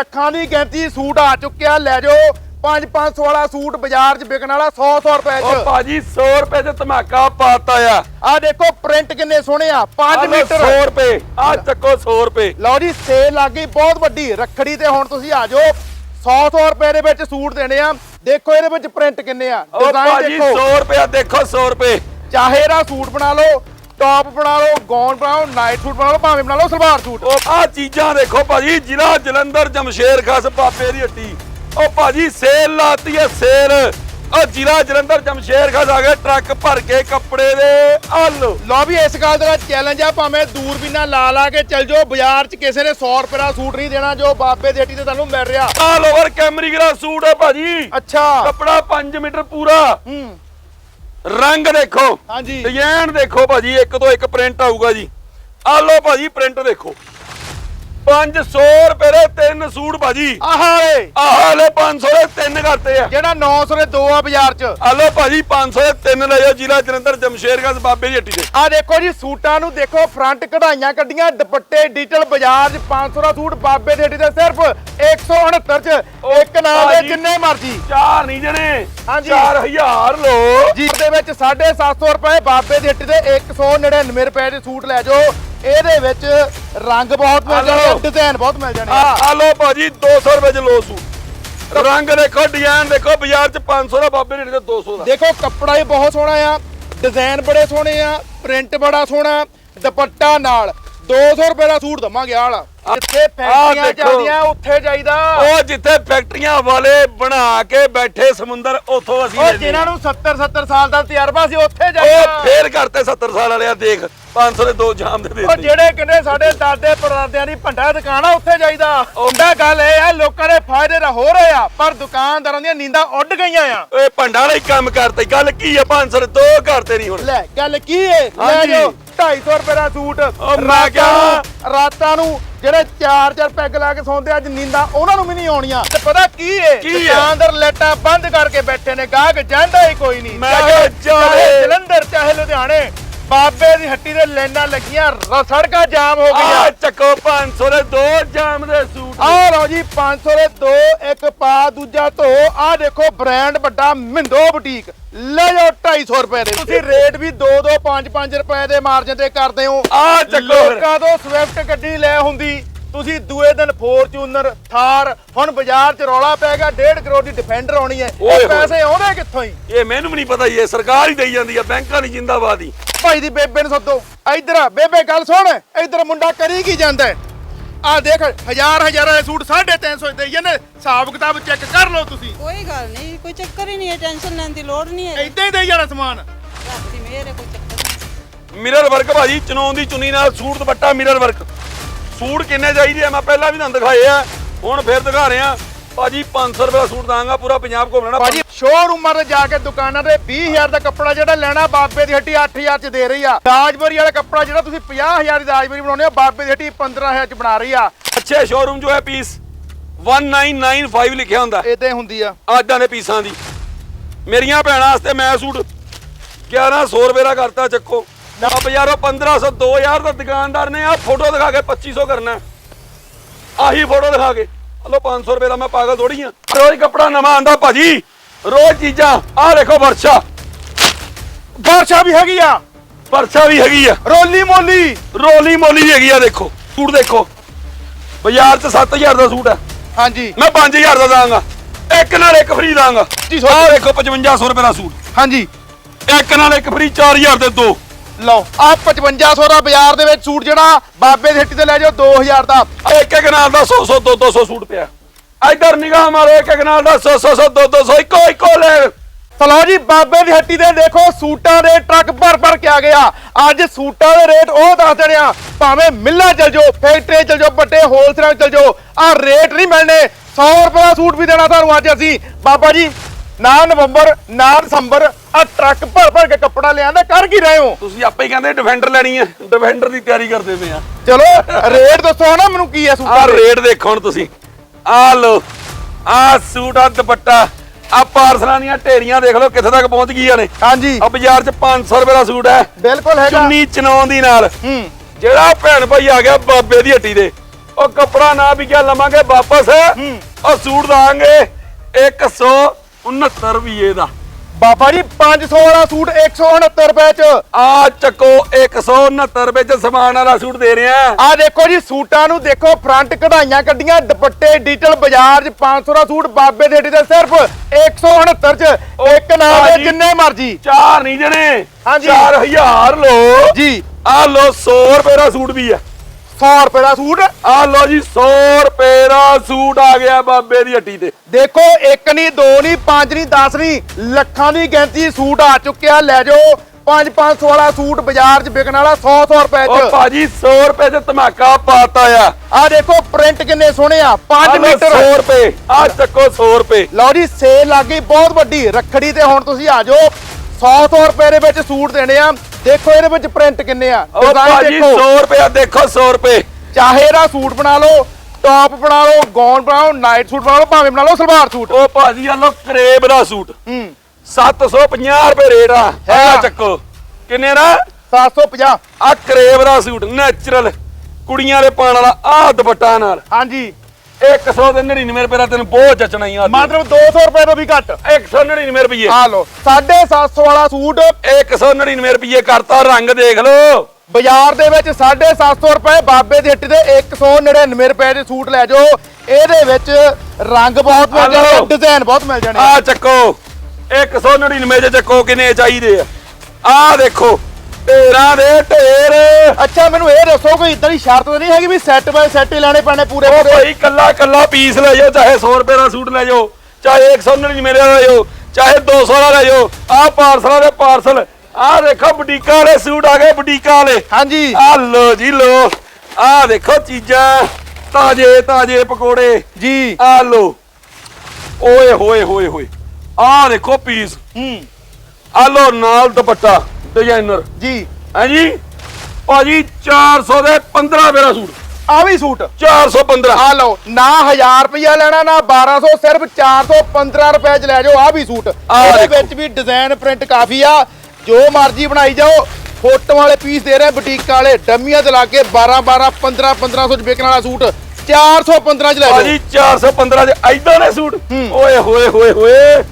ਲੱਖਾਂ ਦੀ ਗਿਣਤੀ ਸੂਟ ਆ ਚੁੱਕਿਆ ਲੈ ਜਾਓ। 5-500 ਵਾਲਾ ਸੂਟ ਬਾਜ਼ਾਰ 'ਚ ਵਿਕਣ ਵਾਲਾ 100-100 ਰੁਪਏ ਉਹ 'ਚ। ਭਾਜੀ 100 ਰੁਪਏ ਤੇ ਧਮਾਕਾ ਪਾਤਾ ਆ। ਆ ਦੇਖੋ ਪ੍ਰਿੰਟ ਕਿੰਨੇ ਸੋਹਣੇ ਆ। 5 ਮੀਟਰ। 100 ਰੁਪਏ। ਆ ਚੱਕੋ 100 ਰੁਪਏ। ਲਓ ਜੀ ਸੇਲ ਲੱਗ ਗਈ ਬਹੁਤ ਵੱਡੀ। ਰੱਖੜੀ ਤੇ ਹੁਣ ਤੁਸੀਂ ਆ ਜਾਓ। 100-100 ਰੁਪਏ ਦੇ ਵਿੱਚ ਸੂਟ ਦੇਣੇ ਆ। ਦੇਖੋ ਇਹਦੇ ਵਿੱਚ ਪ੍ਰਿੰਟ ਕਿੰਨੇ ਆ। ਉਹ ਡਿਜ਼ਾਈਨ ਭਾਜੀ ਦੇਖੋ। 100 ਰੁਪਏ ਦੇਖੋ 100 ਰੁਪਏ। ਚਾਹੇ ਦਾ ਸੂਟ ਬਣਾ ਲਓ ਟੌਪ ਬਣਾ ਲਓ ਗੌਨ ਬਣਾਓ ਨਾਈਟ ਸੂਟ ਬਣਾ ਲਓ ਭਾਵੇਂ ਬਣਾ ਲਓ ਸਲਵਾਰ ਸੂਟ। ਉਹ ਆ ਚੀਜ਼ਾਂ ਦੇਖੋ ਭਾਜੀ ਜ਼ਿਲ੍ਹਾ ਜਲੰਧਰ ਜਮਸ਼ੇਰ ਖਾਸ ਪਾਪੇ ਦੀ ਹੱਟੀ। ਉਹ ਭਾਜੀ ਸੇਲ ਲਾਤੀ ਹੈ ਸੇਲ। ਉਹ ਜ਼ਿਲ੍ਹਾ ਜਲੰਧਰ ਜਮਸ਼ੇਰ ਖਾਸ ਆ ਗਏ ਟਰੱਕ ਭਰ ਕੇ ਕੱਪੜੇ ਦੇ ਹਲ। ਲਓ ਵੀ ਇਸ ਗੱਲ ਦਾ ਚੈਲੰਜ ਆ ਭਾਵੇਂ ਦੂਰਬੀਨਾਂ ਲਾ ਲਾ ਕੇ ਚੱਲ ਜਾਓ ਬਾਜ਼ਾਰ 'ਚ ਕਿਸੇ ਨੇ 100 ਰੁਪਏ ਦਾ ਸੂਟ ਨਹੀਂ ਦੇਣਾ ਜੋ ਬਾਬੇ ਦੀ ਹੱਟੀ ਤੇ ਤੁਹਾਨੂੰ ਮਿਲ ਰਿਹਾ। ਆ ਲੋਵਰ ਕੈਮਰੀਗਰਾ ਸੂਟ ਹੈ ਭਾਜੀ। ਅੱਛਾ। ਕੱਪੜਾ 5 ਮੀਟਰ ਪੂਰਾ। ਹੂੰ। ਰੰਗ ਦੇਖੋ ਹਾਂਜੀ। ਡਿਜ਼ਾਈਨ ਦੇਖੋ ਭਾਜੀ ਇੱਕ ਤੋਂ ਇੱਕ ਪ੍ਰਿੰਟ ਆਊਗਾ ਜੀ। ਆ ਲਓ ਭਾਜੀ ਪ੍ਰਿੰਟ ਦੇਖੋ। 500 ਰੁਪਏ ਦੇ ਤਿੰਨ ਸੂਟ ਭਾਜੀ। ਆਹ ਏ ਆਹ ਲੈ 500 ਦੇ ਤਿੰਨ ਕਰਤੇ ਆ। ਜਿਹੜਾ 900 ਦੇ ਦੋ ਆ ਬਾਜ਼ਾਰ 'ਚ। ਆ ਲਓ ਭਾਜੀ 500 ਦੇ ਤਿੰਨ ਲੈ ਜਾਓ ਜ਼ਿਲ੍ਹਾ ਜਲੰਧਰ ਜਮਸ਼ੇਰਗੰਜ ਬਾਬੇ ਦੀ ਹੱਟੀ ਤੇ। ਆ ਦੇਖੋ ਜੀ ਸੂਟਾਂ ਨੂੰ ਦੇਖੋ ਫਰੰਟ ਕਢਾਈਆਂ ਕੱਢੀਆਂ ਦੁਪੱਟੇ ਡਿਜੀਟਲ ਬਾਜ਼ਾਰ 'ਚ 500 ਦਾ ਸੂਟ ਬਾਬੇ ਦੀ ਹੱਟੀ ਤੇ ਸਿਰਫ 169 'ਚ। ਇੱਕ ਨਾਲ ਦੇ ਭਾਜੀ। ਜਿੰਨੇ ਮਰਜ਼ੀ। ਚਾਰ ਨਹੀਂ ਜਣੇ। ਹਾਂਜੀ। 4000 ਲੋ ਜੀ ਦੇ ਵਿੱਚ 750 ਰੁਪਏ ਬਾਬੇ ਦੀ ਹੱਟੀ ਤੇ 199 ਰੁਪਏ ਦੇ ਸੂਟ ਲੈ ਜਾਓ। ਇਹਦੇ ਵਿੱਚ ਰੰਗ ਬਹੁਤ ਮਿਲ। ਜਾਣੇ ਡਿਜ਼ਾਈਨ ਬਹੁਤ ਮਿਲ ਜਾਣੇ ਆ। ਲਓ ਭਾਜੀ 200 ਰੁਪਏ ਚ ਲੋ ਸੂਟ ਰੰਗ ਦੇਖੋ ਡਿਜ਼ਾਈਨ ਦੇਖੋ ਬਾਜ਼ਾਰ ਚ 500 ਦਾ ਬਾਬੇ ਹੱਟੀ ਤੇ 200 ਦਾ। ਦੇਖੋ ਕੱਪੜਾ ਹੀ ਬਹੁਤ ਸੋਹਣਾ ਆ ਡਿਜ਼ਾਈਨ ਬੜੇ ਸੋਹਣੇ ਆ ਪ੍ਰਿੰਟ ਬੜਾ ਸੋਹਣਾ ਦੁਪੱਟਾ ਨਾਲ। 200 ਰੁਪਏ ਦਾ ਸੂਟ ਦਵਾਂਗੇ ਆਹ ਵਾਲਾ। ਜਿੱਥੇ ਫੈਕਟਰੀਆਂ। ਚੱਲਦੀਆਂ ਉੱਥੇ ਜਾਈਦਾ। ਉਹ ਜਿੱਥੇ ਫੈਕਟਰੀਆਂ ਵਾਲੇ ਬਣਾ ਕੇ ਬੈਠੇ ਸਮੁੰਦਰ ਉਥੋਂ ਅਸੀਂ ਉਹ ਜਿਨ੍ਹਾਂ ਨੂੰ 70 70 ਸਾਲ ਦਾ ਤਜਰਬਾ ਸੀ ਉੱਥੇ ਉਹ ਜਾਈਦਾ। ਫੇਰ ਕਰਤੇ 70 ਸਾਲ ਵਾਲਿਆ ਦੇਖ। 500 ਦੇ ਦੋ ਜਾਮ ਦੇ ਦੇ ਉਹ ਜਿਹੜੇ ਕਹਿੰਦੇ ਸਾਡੇ ਦਾਦੇ ਪੜਦਾਦਿਆਂ ਦੀ ਭੰਡਾ ਦੁਕਾਨ ਆ ਉੱਥੇ ਜਾਈਦਾ। ਉਹਦਾ ਗੱਲ ਇਹ ਆ ਲੋਕਾਂ ਦੇ ਫਾਇਦੇ ਤਾਂ ਹੋ ਰਹੇ ਆ ਪਰ ਦੁਕਾਨਦਾਰਾਂ ਦੀਆਂ ਨੀਂਦਾਂ ਉੱਡ ਗਈਆਂ ਆ। ਓਏ ਭੰਡਾ ਵਾਲਾ ਹੀ ਕੰਮ ਕਰਤੇ ਗੱਲ ਕੀ ਆ? 500 ਦੇ ਦੋ ਕਰਤੇ ਨਹੀਂ ਹੁਣ। ਲੈ ਗੱਲ ਕੀ ਏ? ਲੈ ਹਾਂਜੀ। ਜਾਓ 250 ਰੁਪਏ ਦਾ ਸੂਟ। ਉਹ ਮੈਂ ਰਾਤਾਂ ਕਿਹਾ- ਨੂੰ- ਰਾਤਾਂ ਨੂੰ ਜਿਹੜੇ ਚਾਰ ਚਾਰ ਪੈਗ ਲਾ ਕੇ ਸੌਂਦੇ ਅੱਜ ਨੀਂਦਾਂ ਉਹਨਾਂ ਨੂੰ ਵੀ ਨਹੀਂ ਆਉਣੀਆਂ। ਤੇ ਪਤਾ ਕੀ ਏ? ਕੀ ਏ? ਦੁਕਾਨਦਾਰ ਲੈਟਾਂ ਬੰਦ ਕਰਕੇ ਬੈਠੇ ਨੇ ਗਾਹਕ ਜਾਂਦਾ ਹੀ ਕੋਈ ਨਹੀਂ। ਮੈਂ ਕਿਹਾ ਜਾਵੇ। ਚਾਹੇ ਜਲੰਧਰ ਚਾਹੇ ਲੁਧਿਆਣੇ। ਬਾਬੇ ਦੀ ਹੱਟੀ ਦੇ ਲਾਈਨਾਂ ਲੱਗੀਆਂ ਰ- ਸੜਕਾਂ ਜਾਮ ਹੋ ਆ ਗਈਆਂ ਚੱਕੋ 500 ਦੇ ਦੋ ਜਾਮ ਦੇ ਸੂਟ। ਆਹ ਲਓ ਜੀ 500 ਦੇ ਦੋ ਇੱਕ ਪਾ ਦੂਜਾ ਧੋ। ਆਹ ਦੇਖੋ ਬ੍ਰਾਂਡ ਵੱਡਾ ਮਿੰਦੋ ਬੁਟੀਕ। ਲੈ ਜਾਓ 250 ਰੁਪਏ ਦੇ। ਤੁਸੀਂ ਰੇਟ ਵੀ 2 2 5 5 ਰੁਪਏ ਦੇ ਮਾਰਜਨ ਤੇ ਕਰਦੇ ਹੋ। ਆ ਚੱਕੋ। ਲੋਕਾਂ ਤੋਂ ਸਵਿਫਟ ਗੱਡੀ ਲੈ ਹੁੰਦੀ। ਤੁਸੀਂ ਦੂਏ ਦਿਨ ਫੋਰਚੂਨਰ ਥਾਰ ਹੁਣ ਬਾਜ਼ਾਰ 'ਚ ਰੌਲਾ ਪੈ ਗਿਆ 1.5 ਕਰੋੜ ਦੀ ਡਿਫੈਂਡਰ ਆਉਣੀ ਹੈ। ਇਹ ਪੈਸੇ ਆਉਂਦੇ ਕਿੱਥੋਂ ਹੀ ਇਹ ਮੈਨੂੰ ਵੀ ਨਹੀਂ ਪਤਾ ਇਹ ਸਰਕਾਰ ਹੀ ਦੇਈ ਜਾਂਦੀ ਆ ਬੈਂਕਾਂ ਦੀ ਜਿੰਦਾਬਾਦ ਹੀ। ਭਾਈ ਦੀ ਬੇਬੇ ਨੂੰ ਸੱਦੋ। ਇੱਧਰ ਆ, ਬੇਬੇ ਗੱਲ ਸੁਣ। ਇੱਧਰ ਮੁੰਡਾ ਕਰੀ ਕੀ ਜਾਂਦਾ ਆ ਦੇਖ ਹਜ਼ਾਰ ਹਜ਼ਾਰਾਂ ਦੇ ਸੂਟ 350 ਦੇ ਜਾਂਦੇ। ਹਿਸਾਬ ਕਿਤਾਬ ਚੈੱਕ ਕਰ ਲਓ ਤੁਸੀਂ। ਕੋਈ ਗੱਲ ਨਹੀਂ ਕੋਈ ਚੱਕਰ ਹੀ ਨਹੀਂ ਹੈ ਟੈਨਸ਼ਨ ਲੈਣ ਦੀ ਲੋੜ ਨਹੀਂ ਹੈ। ਏਦਾਂ ਹੀ ਦੇ ਜਾਣਾ ਸਮਾਨ। ਰੱਬ ਦੀ ਮਿਹਰ ਹੈ ਕੋਈ ਚੱਕਰ ਨਹੀਂ। ਮਿਰਰ ਵਰਕ ਭਾਜੀ ਚਨੌਨ ਦੀ ਚੁੰਨੀ ਨਾਲ ਸੂਟ ਦੁਪੱਟਾ ਮਿਰਰ ਵਰਕ ਸੂਟ ਕਿੰਨੇ ਚਾਹੀਦੇ ਆ? ਮੈਂ ਪਹਿਲਾਂ ਵੀ ਤੁਹਾਨੂੰ ਦਿਖਾਏ ਆ। ਹੁਣ ਫੇਰ ਦਿਖਾ ਰਹੇ। ਆ ਭਾਜੀ 500 ਰੁਪਏ ਦਾ ਸੂਟ ਦਾਂਗਾ ਪੂਰਾ ਪੰਜਾਬ ਘੁੰਮਣਾ ਭਾਜੀ ਸ਼ੋਰੂਮਾਂ ਤੇ ਜਾ ਕੇ ਦੁਕਾਨਾਂ ਤੇ 20000 ਦਾ ਕੱਪੜਾ ਜਿਹੜਾ ਲੈਣਾ ਬਾਬੇ ਦੀ ਹੱਟੀ 8000 ਚ ਦੇ ਰਹੀ ਆ। ਰਾਜਬਰੀ ਵਾਲਾ ਕੱਪੜਾ ਜਿਹੜਾ ਤੁਸੀਂ 50000 ਦੀ ਰਾਜਬਰੀ ਬਣਾਉਂਦੇ ਹੋ ਬਾਬੇ ਦੀ ਹੱਟੀ 15000 ਚ ਬਣਾ ਰਹੀ ਆ। ਅੱਛੇ ਸ਼ੋਰੂਮ ਜੋ ਹੈ ਪੀਸ 1995 ਲਿਖਿਆ ਹੁੰਦਾ। ਹੀ ਹੁੰਦੀ ਆ। ਆਦਾਂ ਦੇ ਪੀਸਾਂ ਦੀ। ਮੇਰੀਆਂ ਭੈਣਾਂ ਵਾਸਤੇ ਮੈਂ ਸੂਟ 1100 ਰੁਪਏ ਦਾ ਕਰਤਾ ਚੱਕੋ। ਨਾ ਬਾਜ਼ਾਰੋਂ 1500 2000 ਦਾ ਦੁਕਾਨਦਾਰ ਨੇ ਆ ਫੋਟੋ ਦਿਖਾ ਕੇ 2500 ਕਰਨਾ। ਆਹੀ ਫੋਟੋ ਦਿਖਾ ਕੇ। ਹਲੋ 500 ਰੁਪਏ ਦਾ ਮੈਂ ਪਾਗਲ ਥੋੜੀ ਆ ਰੋਜ਼ ਕੱਪੜਾ ਨਵਾਂ ਆਂਦਾ ਭਾਜੀ। ਰੋਜ਼ ਚੀਜ਼ਾਂ। ਆਹ ਦੇਖੋ ਵਰਸ਼ਾ। ਵਰਸ਼ਾ ਵੀ ਹੈਗੀ ਆ। ਵਰਸ਼ਾ ਵੀ ਹੈਗੀ ਆ। ਰੋਲੀ ਮੋਲੀ। ਰੋਲੀ ਮੋਲੀ ਵੀ ਹੈਗੀ ਆ ਦੇਖੋ। ਸੂਟ ਦੇਖੋ। ਬਾਜ਼ਾਰ 'ਚ 7000 ਦਾ ਸੂਟ ਹੈ ਹਾਂਜੀ। ਮੈਂ 5000 ਦਾ ਦਾਂਗਾ। ਇੱਕ ਨਾਲ ਇੱਕ ਫ੍ਰੀ ਦਾਂਗਾ। ਆਹ ਦੇਖੋ 5500 ਰੁਪਏ ਦਾ ਸੂਟ। ਹਾਂਜੀ। ਇੱਕ ਨਾਲ ਇੱਕ ਫ੍ਰੀ 4000 ਦੇ ਦੋ। ਲਓ ਆ 5500 ਦਾ ਬਾਜ਼ਾਰ ਦੇ ਵਿੱਚ ਸੂਟ ਜਿਹੜਾ ਬਾਬੇ ਦੀ ਹੱਟੀ ਤੇ ਲੈ ਜਾਓ 2000 ਦਾ। ਇੱਕ ਇੱਕ ਨਾਲ ਦਾ 100 100 200 200 ਸੂਟ ਪਿਆ। ਇਧਰ ਨਿਗਾਹ ਮਾਰੋ ਇੱਕ ਇੱਕ ਨਾਲ ਦਾ 100 100 100 200 200 ਇੱਕੋ ਇੱਕੋ ਲੈ। ਚਲੋ ਜੀ ਬਾਬੇ ਦੀ ਹੱਟੀ ਤੇ ਦੇਖੋ ਸੂਟਾਂ ਦੇ ਟਰੱਕ ਭਰ ਭਰ ਕੇ ਆ ਗਿਆ ਅੱਜ ਸੂਟਾਂ ਦੇ ਰੇਟ ਉਹ ਦੱਸ ਦੇਣੇ ਆ ਭਾਵੇਂ ਮਿੱਲਾਂ ਚਲ ਜਾਓ ਫੈਕਟਰੀ ਚਲ ਜਾਓ ਵੱਡੇ ਹੋਲਸੇਲਰ ਚਲ ਜਾਓ ਆ ਰੇਟ ਨਹੀਂ ਮਿਲਣੇ। 100 ਰੁਪਏ ਦਾ ਸੂਟ ਵੀ ਦੇਣਾ ਤੁਹਾਨੂੰ ਅੱਜ ਅਸੀਂ। ਬਾਬਾ ਜੀ ਨਾ ਨਵੰਬਰ ਨਾ ਦਸੰਬਰ ਆ ਟਰੱਕ ਭਰ ਭਰ ਕੇ ਕੱਪੜਾ ਲਿਆਂਦਾ ਕਰ ਕੀ ਰਹੇ ਹੋ? ਤੁਸੀਂ ਆਪੇ ਹੀ ਕਹਿੰਦੇ ਡਿਫੈਂਡਰ ਲੈਣੀ ਹੈ ਡਿਫੈਂਡਰ ਦੀ ਤਿਆਰੀ ਕਰਦੇ ਪਏ ਆ। ਚਲੋ ਰੇਟ ਦੱਸੋ ਨਾ ਮੈਨੂੰ ਕੀ ਹੈ ਸੂਟਾਂ ਦੇ। ਰੇਟ ਦੇਖੋ ਹੁਣ ਤੁਸੀਂ। ਆਹ ਲੋ ਆਹ ਸੂਟ ਆ ਦੁਪੱਟਾ ਆ ਪਾਰਸਲਾਂ ਦੀਆਂ ਢੇਰੀਆਂ ਦੇਖ ਲਓ ਕਿੱਥੇ ਤੱਕ ਪਹੁੰਚ ਗਈਆਂ ਨੇ। ਹਾਂਜੀ। ਆ ਬਾਜ਼ਾਰ 'ਚ 500 ਰੁਪਏ ਦਾ ਸੂਟ ਹੈ। ਬਿਲਕੁਲ ਹੈਗਾ। ਚੁੰਨੀ ਚਨੌਨ ਦੀ ਨਾਲ। ਹੂੰ। ਜਿਹੜਾ ਭੈਣ ਭਾਈ ਆ ਗਿਆ ਬਾਬੇ ਦੀ ਹੱਟੀ ਦੇ। ਉਹ ਕੱਪੜਾ ਨਾ ਵਿਕਿਆ ਲਵਾਂਗੇ ਵਾਪਸ। ਉਹ ਸੂਟ ਦਾਂਗੇ 169 ਰੁਪਏ ਦਾ। ਬਾਬਾ ਜੀ 500 ਵਾਲਾ ਸੂਟ 169 ਰੁਪਏ ਚ। ਆ ਚੱਕੋ 169 ਰੁਪਏ ਚ ਸਮਾਨ ਵਾਲਾ ਸੂਟ ਦੇ ਰਹੇ ਆ। ਆ ਦੇਖੋ ਜੀ ਸੂਟਾਂ ਨੂੰ ਦੇਖੋ ਫਰੰਟ ਕਢਾਈਆਂ ਕੱਢੀਆਂ ਦੁਪੱਟੇ ਡਿਜੀਟਲ ਬਾਜ਼ਾਰ 'ਚ 500 ਦਾ ਸੂਟ ਬਾਬੇ ਦੇ ਤੇ ਸਿਰਫ 169 ਚ। ਇੱਕ ਨਾਲ ਦੇ। ਜਿੰਨੇ ਮਰਜ਼ੀ। ਚਾਰ ਨਹੀਂ ਜਣੇ। ਹਾਂਜੀ। 4000 ਲੋ ਜੀ। ਆ ਲੋ 100 ਰੁਪਏ ਦਾ ਸੂਟ ਵੀ ਆ। 100 ਰੁਪਏ ਦਾ ਸੂਟ। ਆ ਲੋ ਜੀ 100 ਰੁਪਏ ਦਾ ਸੂਟ ਆ ਗਿਆ ਬਾਬੇ ਦੀ ਹੱਟੀ ਤੇ। ਦੇਖੋ ਇੱਕ ਨਹੀਂ ਦੋ ਨਹੀਂ ਪੰਜ ਨਹੀਂ 10 ਨਹੀਂ ਲੱਖਾਂ ਦੀ ਗਿਣਤੀ ਸੂਟ ਆ ਚੁੱਕਿਆ ਲੈ ਜਾਓ 5 500 ਵਾਲਾ ਸੂਟ ਬਾਜ਼ਾਰ 'ਚ ਵਿਕਣ ਵਾਲਾ 100 100 ਰੁਪਏ ਉਹ 'ਚ ਭਾਜੀ 100 ਰੁਪਏ ਚ ਧਮਾਕਾ ਪਾਤਾ ਆ। ਆ ਦੇਖੋ ਪ੍ਰਿੰਟ ਕਿੰਨੇ ਸੋਹਣੇ ਆ। 5 ਆਹ ਲਓ ਮੀਟਰ। 100 ਰੁਪਏ। ਆ ਚੱਕੋ 100 ਰੁਪਏ। ਲਓ ਜੀ ਸੇਲ ਲੱਗ ਗਈ ਬਹੁਤ ਵੱਡੀ। ਰੱਖੜੀ ਤੇ ਹੁਣ ਤੁਸੀਂ ਆ ਜਾਓ। 100 100 ਰੁਪਏ ਦੇ ਵਿੱਚ ਸੂਟ ਦੇਣੇ ਆ। ਦੇਖੋ ਇਹਦੇ ਵਿੱਚ ਪ੍ਰਿੰਟ ਕਿੰਨੇ ਆ। ਉਹ ਭਾਜੀ ਦੇਖੋ। 100 ਰੁਪਏ ਦੇਖੋ 100 ਰੁਪਏ। ਚਾਹੇ ਇਹਦਾ ਸੂਟ ਬਣਾ ਲਓ ਟੌਪ ਬਣਾ ਲਓ ਗੌਨ ਬਣਾਓ ਨਾਈਟ ਸੂਟ ਬਣਾ ਲਓ ਭਾਵੇਂ ਬਣਾ ਲਓ ਸਲਵਾਰ ਸੂਟ। ਉਹ ਭਾਜੀ ਆ ਲੋ ਕਰੇਬ ਦਾ ਸੂਟ। ਹੂੰ। 750 ਰੁਪਏ ਰੇਟ ਆ। ਆ ਚੱਕੋ। ਕਿੰਨੇ ਦਾ? 750 ਆ ਕਰੇਬ ਦਾ ਸੂਟ ਨੈਚੁਰਲ ਕੁੜੀਆਂ ਦੇ ਪਾਣ ਵਾਲਾ ਆ ਦੁਪੱਟਾ ਨਾਲ। ਹਾਂਜੀ। 199 ਰੁਪਏ ਦਾ ਤੈਨੂੰ ਬਹੁਤ ਜਚਣਾ ਹੀ ਆ ਮਤਲਬ 200 ਰੁਪਏ ਤੋਂ ਵੀ ਘੱਟ। 199 ਰੁਪਏ। ਆ ਲਓ 750 ਵਾਲਾ ਸੂਟ। 199 ਰੁਪਏ ਕਰਤਾ ਰੰਗ ਦੇਖ ਲਓ। ਬਾਜ਼ਾਰ ਦੇ ਵਿੱਚ 750 ਰੁਪਏ ਬਾਬੇ ਦੀ ਹੱਟੀ ਦੇ 199 ਰੁਪਏ ਦੇ ਸੂਟ ਲੈ ਜਾਓ। ਇਹਦੇ ਵਿੱਚ ਰੰਗ ਬਹੁਤ ਮਿਲ ਜਾਣੇ। ਡਿਜ਼ਾਈਨ ਬਹੁਤ ਮਿਲ ਜਾਣੇ। ਆ ਚੱਕੋ 199 ਚ ਚੱਕੋ ਕਿੰਨੇ ਚਾਹੀਦੇ ਆ। ਆ ਦੇਖੋ ਢੇਰਾਂ ਦੇ ਢੇਰ। ਅੱਛਾ ਮੈਨੂੰ ਇਹ ਦੱਸੋ ਕੋਈ ਇਦਾਂ ਦੀ ਸ਼ਰਤ ਤਾਂ ਨਹੀਂ ਹੈਗੀ ਵੀ ਸੈੱਟ ਬਾਈ ਸੈੱਟ ਹੀ ਲੈਣੇ ਪੈਣੇ ਪੂਰੇ ਉਹ ਭਾਈ ਕੱਲਾ ਕੱਲਾ ਪੀਸ ਲੈ ਜਾਓ ਚਾਹੇ 100 ਰੁਪਏ ਦਾ ਸੂਟ ਲੈ ਜਾਓ ਚਾਹੇ 199 ਦਾ ਲੈ ਜਾਓ ਚਾਹੇ 200 ਦਾ ਲੈ ਜਾਓ ਆ ਪਾਰਸਲਾਂ ਦੇ ਪਾਰਸਲ ਆ ਦੇਖੋ ਬੁਟੀਕਾਂ ਵਾਲੇ ਸੂਟ ਆ ਗਏ ਬੁਟੀਕਾਂ ਵਾਲੇ। ਹਾਂਜੀ। ਆ ਲੋ ਜੀ ਲੋ ਆ ਦੇਖੋ ਚੀਜ਼ਾਂ ਤਾਜੇ ਤਾਜੇ ਪਕੌੜੇ। ਜੀ। ਆ ਲੋ ਓਏ ਹੋਏ ਹੋਏ ਹੋਏ। ਆ ਦੇਖੋ ਪੀਸ ਹੂੰ। ਆ ਲੋ ਨਾਲ ਦੁਪੱਟਾ। ਡਿਜ਼ਾਈਨਰ। ਜੀ। ਹਾਂਜੀ? ਭਾਜੀ 400 ਦੇ 15 ਮੇਰਾ ਸੂਟ। ਆ ਵੀ ਸੂਟ। 415 ਆ ਲਓ ਨਾ 1000 ਰੁਪਇਆ ਲੈਣਾ ਨਾ 1200 ਸਿਰਫ 415 ਰੁਪਏ ਚ ਲੈ ਜਾਓ ਆ ਵੀ ਸੂਟ। ਇਹਦੇ। ਵਿੱਚ ਵੀ ਡਿਜ਼ਾਈਨ ਪ੍ਰਿੰਟ ਕਾਫੀ ਆ। ਜੋ ਮਰਜ਼ੀ ਬਣਾਈ ਜਾਓ ਫੋਟੋ ਵਾਲੇ ਪੀਸ ਦੇ ਰਹੇ ਬੁਟੀਕ ਵਾਲੇ ਡੰਮੀਆਂ ਤੇ ਲਾ ਕੇ 12 12 15 1500 ਚ ਵਿਕਣ ਵਾਲਾ ਸੂਟ 415 ਚ ਲੈ ਜਾਓ। ਭਾਜੀ 415 ਦੇ ਐਦਾਂ ਦੇ ਸੂਟ। ਓਏ ਹੋਏ ਹੋਏ ਹੋਏ।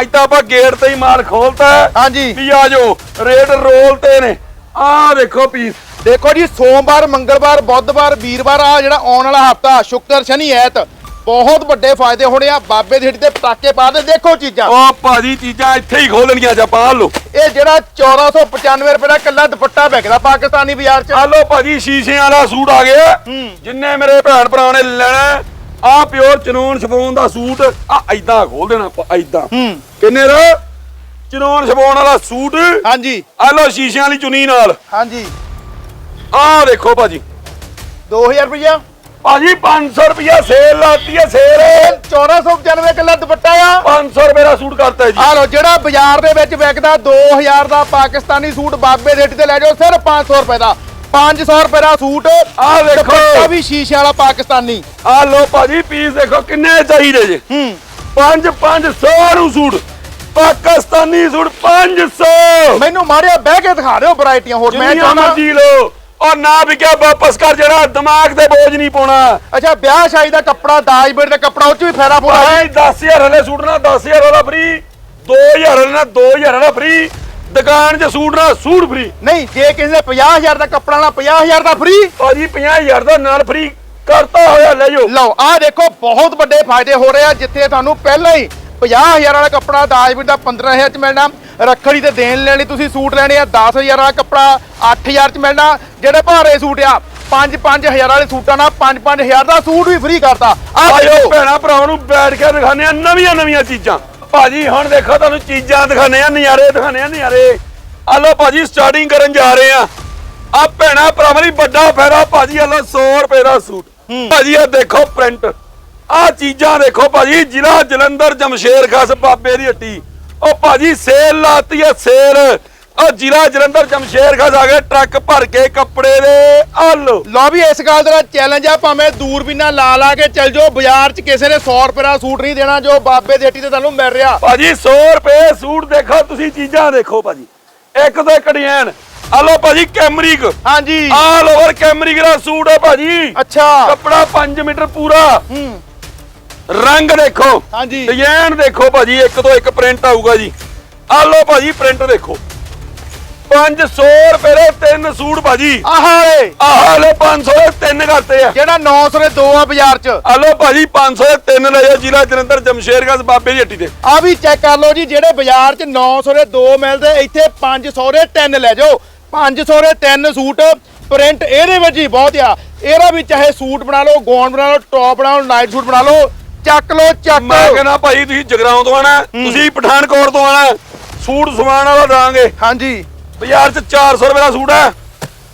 ਅੱਜ ਤਾਂ ਆਪਾਂ ਗੇਟ ਤੇ ਹੀ ਮਾਲ ਖੋਲਤਾ। ਹਾਂਜੀ। ਵੀ ਆ ਜਾਓ ਰੇਟ ਰੋਲ ਤੇ ਨੇ। ਆ ਦੇਖੋ ਪੀਸ ਦੇਖੋ ਜੀ ਸੋਮਵਾਰ ਮੰਗਲਵਾਰ ਬੁੱਧਵਾਰ ਵੀਰਵਾਰ ਆ ਜਿਹੜਾ ਆਉਣ ਵਾਲਾ ਹਫਤਾ ਸ਼ੁੱਕਰ ਸ਼ਨੀ ਐਤ। ਬਹੁਤ ਵੱਡੇ ਫਾਇਦੇ ਹੋਣੇ ਆ ਬਾਬੇ ਦੀ ਹੱਟੀ ਤੇ ਪਟਾਕੇ ਪਾ ਦੇ ਦੇਖੋ ਚੀਜ਼ਾਂ। ਉਹ ਭਾਜੀ ਚੀਜ਼ਾਂ ਇੱਥੇ ਹੀ ਖੋਲਣੀਆਂ ਜਾਂ ਪਾ ਲਓ। ਇਹ ਜਿਹੜਾ 1495 ਰੁਪਏ ਦਾ ਕੱਲਾ ਦੁਪੱਟਾ ਵਿਕਦਾ ਪਾਕਿਸਤਾਨੀ ਬਾਜ਼ਾਰ 'ਚ। ਆ ਲਓ ਭਾਜੀ ਸ਼ੀਸ਼ਿਆਂ ਵਾਲਾ ਸੂਟ ਆ ਗਿਆ। ਜਿੰਨੇ ਮੇਰੇ ਭੈਣ ਭਰਾ ਨੇ ਲੈਣਾ ਆ ਪਿਓਰ ਚਨੂਨ ਸ਼ਫੋਨ ਦਾ ਸੂਟ ਆ ਐਦਾਂ ਖੋਲ ਦੇਣਾ ਆਪਾਂ ਐਦਾਂ ਹੂੰ। ਕਿੰਨੇ ਦਾ ਚਨੂਨ ਸ਼ਫੋਨ ਵਾਲਾ ਸੂਟ। ਹਾਂਜੀ। ਆ ਲਓ ਸ਼ੀਸ਼ਿਆਂ ਵਾਲੀ ਚੁੰਨੀ ਨਾਲ। ਹਾਂਜੀ। ਆ ਦੇਖੋ ਭਾਜੀ। 2000 ਰੁਪਇਆ ਭਾਜੀ 500 ਰੁਪਇਆ ਸੇਲ ਲਾਤੀ ਹੈ ਸੇਲ। 1495 ਕੱਲਾ ਦੁਪੱਟਾ ਆ। 500 ਰੁਪਏ ਦਾ ਸੂਟ ਕਰਤਾ ਜੀ। ਆ ਲੋ ਜਿਹੜਾ ਬਾਜ਼ਾਰ ਦੇ ਵਿੱਚ ਵਿਕਦਾ 2000 ਦਾ ਪਾਕਿਸਤਾਨੀ ਸੂਟ ਬਾਬੇ ਹੱਟੀ ਤੇ ਲੈ ਜਾਓ ਸਿਰਫ 500 ਰੁਪਏ ਦਾ। 500 ਰੁਪਏ ਦਾ ਸੂਟ। ਆ ਦੇਖੋ ਦੁਪੱਟਾ ਵੀ ਸ਼ੀਸ਼ੇ ਵਾਲਾ ਪਾਕਿਸਤਾਨੀ। ਆ ਲਓ ਭਾਜੀ ਪੀਸ ਦੇਖੋ ਕਿੰਨੇ ਚਾਹੀਦੇ ਜੇ। ਹੂੰ। 5 500 ਨੂੰ ਸੂਟ। ਪਾਕਿਸਤਾਨੀ ਸੂਟ 500 ਮੈਨੂੰ ਮਾਰਿਆ ਬਹਿ ਕੇ ਦਿਖਾ ਦਿਓ ਵੈਰਾਈਟੀਆਂ ਹੋਰ। ਮੈਂ ਜਿੰਨੀਆਂ ਚਾਹੁੰਦਾ ਮਰਜ਼ੀ ਲਓ। ਔਰ ਨਾ ਵਿਕਿਆ ਵਾਪਸ ਕਰ ਜਿਹੜਾ ਦਿਮਾਗ ਤੇ ਬੋਝ ਨਹੀਂ ਪਾਉਣਾ। ਅੱਛਾ ਵਿਆਹ ਸ਼ਾਦੀ ਦਾ ਕੱਪੜਾ ਦਾਜ ਬੇੜ ਦਾ ਕੱਪੜਾ ਉਹ ਚ ਵੀ ਫਾਇਦਾ ਪੂਰਾ। ਹੈ ਭਾਈ 10000 ਵਾਲੇ ਸੂਟ ਨਾਲ 10000 ਵਾਲਾ ਫ੍ਰੀ 2000 ਵਾਲੇ ਨਾਲ 2000 ਵਾਲਾ ਫ੍ਰੀ ਦੁਕਾਨ 'ਚ ਸੂਟ ਨਾਲ ਸੂਟ ਫ੍ਰੀ ਨਹੀਂ ਜੇ ਕਿਸੇ ਨੇ 50000 ਦਾ ਕੱਪੜਾ ਨਾ 50000 ਦਾ ਫ੍ਰੀ ਭਾਜੀ 50000 ਦਾ ਨਾਲ ਫ੍ਰੀ ਕਰਤਾ ਹੋਇਆ ਲੈ ਜਾਓ। ਲਓ ਆਹ ਦੇਖੋ ਬਹੁਤ ਵੱਡੇ ਫਾਇਦੇ ਹੋ ਰਹੇ ਆ ਜਿੱਥੇ ਤੁਹਾਨੂੰ ਪਹਿਲਾਂ ਹੀ 50000 ਵਾਲਾ ਕੱਪੜਾ ਦਾਜ ਬੇੜ ਦਾ 15000 ਚ ਮਿਲਣਾ ਰੱਖੜੀ ਤੇ ਦੇਣ ਲੈਣ ਲਈ ਤੁਸੀਂ ਸੂਟ ਲੈਣੇ ਆ 10000 ਵਾਲਾ ਕੱਪੜਾ 8000 ਚ ਮਿਲਣਾ ਜਿਹੜੇ ਭਾਰੇ ਸੂਟ ਆ 5-5000 ਵਾਲੇ ਸੂਟਾਂ ਨਾਲ 5-5000 ਦਾ ਸੂਟ ਵੀ ਫ੍ਰੀ ਕਰਤਾ। ਆ ਭੈਣਾ ਭਰਾਵਾਂ ਨੂੰ ਬੈਠ ਕੇ ਦਿਖਾਣੇ ਆ ਨਵੀਆਂ ਨਵੀਆਂ ਚੀਜ਼ਾਂ। ਭਾਜੀ ਹੁਣ ਦੇਖੋ ਤੁਹਾਨੂੰ ਚੀਜ਼ਾਂ ਦਿਖਾਣੇ ਆ ਨਜ਼ਾਰੇ ਦਿਖਾਣੇ ਆ ਨਜ਼ਾਰੇ। ਆ ਲਓ ਭਾਜੀ ਸਟਾਰਟਿੰਗ ਕਰਨ ਜਾ ਰਹੇ ਆ ਆ ਭੈਣਾ ਭਰਾਵਾਂ ਲਈ ਵੱਡਾ ਫਾਇਦਾ ਭਾਜੀ ਆ ਲਓ 100 ਰੁਪਏ ਦਾ ਸੂਟ। ਭਾਜੀ ਆ ਦੇਖੋ ਪ੍ਰਿੰਟ ਆ ਚੀਜ਼ਾਂ ਦੇਖੋ ਭਾਜੀ ਜ਼ਿਲ੍ਹਾ ਜਲੰਧਰ ਜਮਸ਼ੇਰ ਖਾਸ ਬਾਬੇ ਦੀ ਹੱਟੀ। ਉਹ ਭਾਜੀ ਸੇਲ ਲਾਤੀ ਆ ਸੇਲ ਉਹ ਜ਼ਿਲ੍ਹਾ ਜਲੰਧਰ ਜਮਸ਼ੇਰ ਖਾਸ ਆ ਗਏ ਟਰੱਕ ਭਰ ਕੇ ਕੱਪੜੇ ਦੇ ਆ ਲਓ ਵੀ ਇਸ ਗੱਲ ਦਾ ਚੈਲੰਜ ਆ ਭਾਵੇਂ ਦੂਰਬੀਨਾਂ ਲਾ ਲਾ ਕੇ ਚੱਲ ਜਾਓ ਬਾਜ਼ਾਰ 'ਚ ਕਿਸੇ ਨੇ 100 ਰੁਪਏ ਦਾ ਸੂਟ ਨਹੀਂ ਦੇਣਾ ਜੋ ਬਾਬੇ ਦੀ ਹੱਟੀ ਤੇ ਤੁਹਾਨੂੰ ਮਿਲ ਰਿਹਾ। ਭਾਜੀ 100 ਰੁਪਏ ਸੂਟ ਦੇਖੋ ਤੁਸੀਂ ਚੀਜ਼ਾਂ ਦੇਖੋ ਭਾਜੀ। ਇੱਕ ਤੋਂ ਇੱਕ ਡਿਜ਼ਾਈਨ ਆ ਲੋ ਭਾਜੀ ਕੈਮਰਿਕ ਹਾਂਜੀ। ਆਲ ਓਵਰ ਕੈਮਰਿਕ ਦਾ ਸੂਟ ਹੈ ਭਾਜੀ। ਅੱਛਾ। ਕੱਪੜਾ 5 ਮੀਟਰ ਪੂਰਾ। ਹੂੰ। ਰੰਗ ਦੇਖੋ। ਹਾਂਜੀ। ਡਿਜ਼ਾਈਨ ਦੇਖੋ ਭਾਜੀ ਇੱਕ ਤੋਂ ਇੱਕ ਪ੍ਰਿੰਟ ਆਊਗਾ ਜੀ। ਆ ਲੋ ਭਾਜੀ ਪ੍ਰਿੰਟ ਦੇਖੋ। 500 ਰੁਪਏ ਦੇ ਤਿੰਨ ਸੂਟ ਭਾਜੀ। ਆਹ ਏ ਆਹ ਲੋ 500 ਦੇ ਤਿੰਨ ਕਰਤੇ ਆ। ਜਿਹੜਾ 900 ਦੇ ਦੋ ਆ ਬਾਜ਼ਾਰ 'ਚ। ਆ ਲੋ ਭਾਜੀ 500 ਦੇ ਤਿੰਨ ਲੈ ਜਾਓ ਜ਼ਿਲ੍ਹਾ ਜਲੰਧਰ ਜਮਸ਼ੇਰਗੰਜ ਬਾਬੇ ਦੀ ਹੱਟੀ ਤੇ। ਆ ਵੀ ਚੈੱਕ ਕਰ ਲਓ ਜੀ ਜਿਹੜੇ ਬਾਜ਼ਾਰ 'ਚ 900 ਦੇ ਦੋ ਮਿਲਦੇ ਇੱਥੇ 500 ਦੇ ਤਿੰਨ ਲੈ ਜਾਓ। 500 ਦੇ ਤਿੰਨ ਸੂਟ ਪ੍ਰਿੰਟ ਇਹਦੇ ਵਿੱਚ ਹੀ ਬਹੁਤ ਆ। ਇਹਦਾ ਵੀ ਚਾਹੇ ਸੂਟ ਬਣਾ ਲਓ ਗੌਨ ਬਣਾ ਲਓ ਟੌਪ ਬਣਾ ਲਓ ਨਾਈਟ ਸੂਟ ਬਣਾ ਲਓ ਚੱਕ ਲਓ ਚੱਕ ਮੈਂ ਕਹਿੰਦਾ ਭਾਈ ਤੁਸੀਂ ਜਗਰਾਉਂ ਤੋਂ ਆਣਾ ਤੁਸੀਂ ਪਠਾਨਕੋਟ ਤੋਂ ਆਣਾ ਸੂਟ ਸਵਾਣ ਵਾਲਾ ਦਾਂਗੇ ਹਾਂਜੀ। ਬਾਜ਼ਾਰ 'ਚ 400 ਰੁਪਏ ਦਾ ਸੂਟ ਹੈ।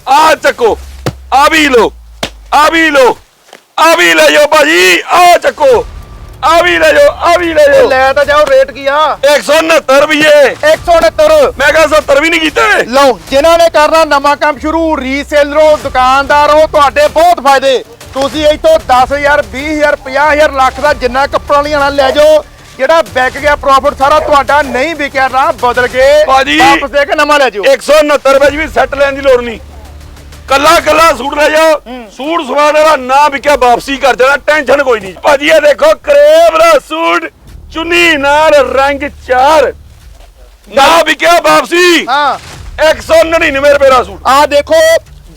ਆ ਚੱਕੋ ਆ ਵੀ ਲੋ ਆ ਵੀ ਲੋ ਆ ਵੀ ਲੈ ਜਾਓ ਭਾਜੀ ਆ ਚੱਕੋ ਆ ਵੀ ਲੈ ਜਾਓ ਆ ਵੀ ਲੈ ਜਾਓ। ਲੈ ਤਾਂ ਜਾਓ ਰੇਟ ਕੀ ਆ? 169 ਰੁਪਏ। 169 ਮੈਂ ਕਿਹਾ 70 ਵੀ ਨਹੀਂ ਕੀਤੇ। ਲਓ ਜਿਨ੍ਹਾਂ ਨੇ ਕਰਨਾ ਨਵਾਂ ਕੰਮ ਸ਼ੁਰੂ ਰੀਸੇਲਰੋ ਦੁਕਾਨਦਾਰੋ ਤੁਹਾਡੇ ਬਹੁਤ ਫਾਇਦੇ। ਤੁਸੀਂ ਇੱਥੋਂ 10000 20000 50000 ਲੱਖ ਦਾ ਜਿੰਨਾ ਕੱਪੜਾ ਲਿਆਣਾ ਲੈ ਜਾਓ ਜਿਹੜਾ ਵਿਕ ਗਿਆ? ਪ੍ਰੋਫਿਟ ਸਾਰਾ ਤੁਹਾਡਾ ਨਹੀਂ ਵਿਕਿਆ ਨਾ ਬਦਲ ਕੇ ਭਾਜੀ। ਵਾਪਸ ਦੇ ਕੇ ਨਵਾਂ ਲੈ ਜਾਓ। 169 ਰੁਪਏ 'ਚ ਵੀ ਸੈੱਟ ਲੈਣ ਦੀ ਲੋੜ ਨਹੀਂ। ਕੱਲਾ ਕੱਲਾ ਸੂਟ ਲੈ ਜਾਓ। ਸੂਟ ਸਵਾਣ ਵਾਲਾ ਨਾ ਵਿਕਿਆ ਵਾਪਸੀ ਕਰ ਜਾਣਾ ਟੈਨਸ਼ਨ ਕੋਈ ਨਹੀਂ। ਭਾਜੀ ਇਹ ਦੇਖੋ ਕਰੇਬ ਦਾ ਸੂਟ ਚੁੰਨੀ ਨਾਲ ਰੰਗ ਚਾਰ। ਨਾ ਵਿਕਿਆ ਵਾਪਸੀ। ਹਾਂ। 199 ਰੁਪਏ ਦਾ ਸੂਟ। ਆ ਦੇਖੋ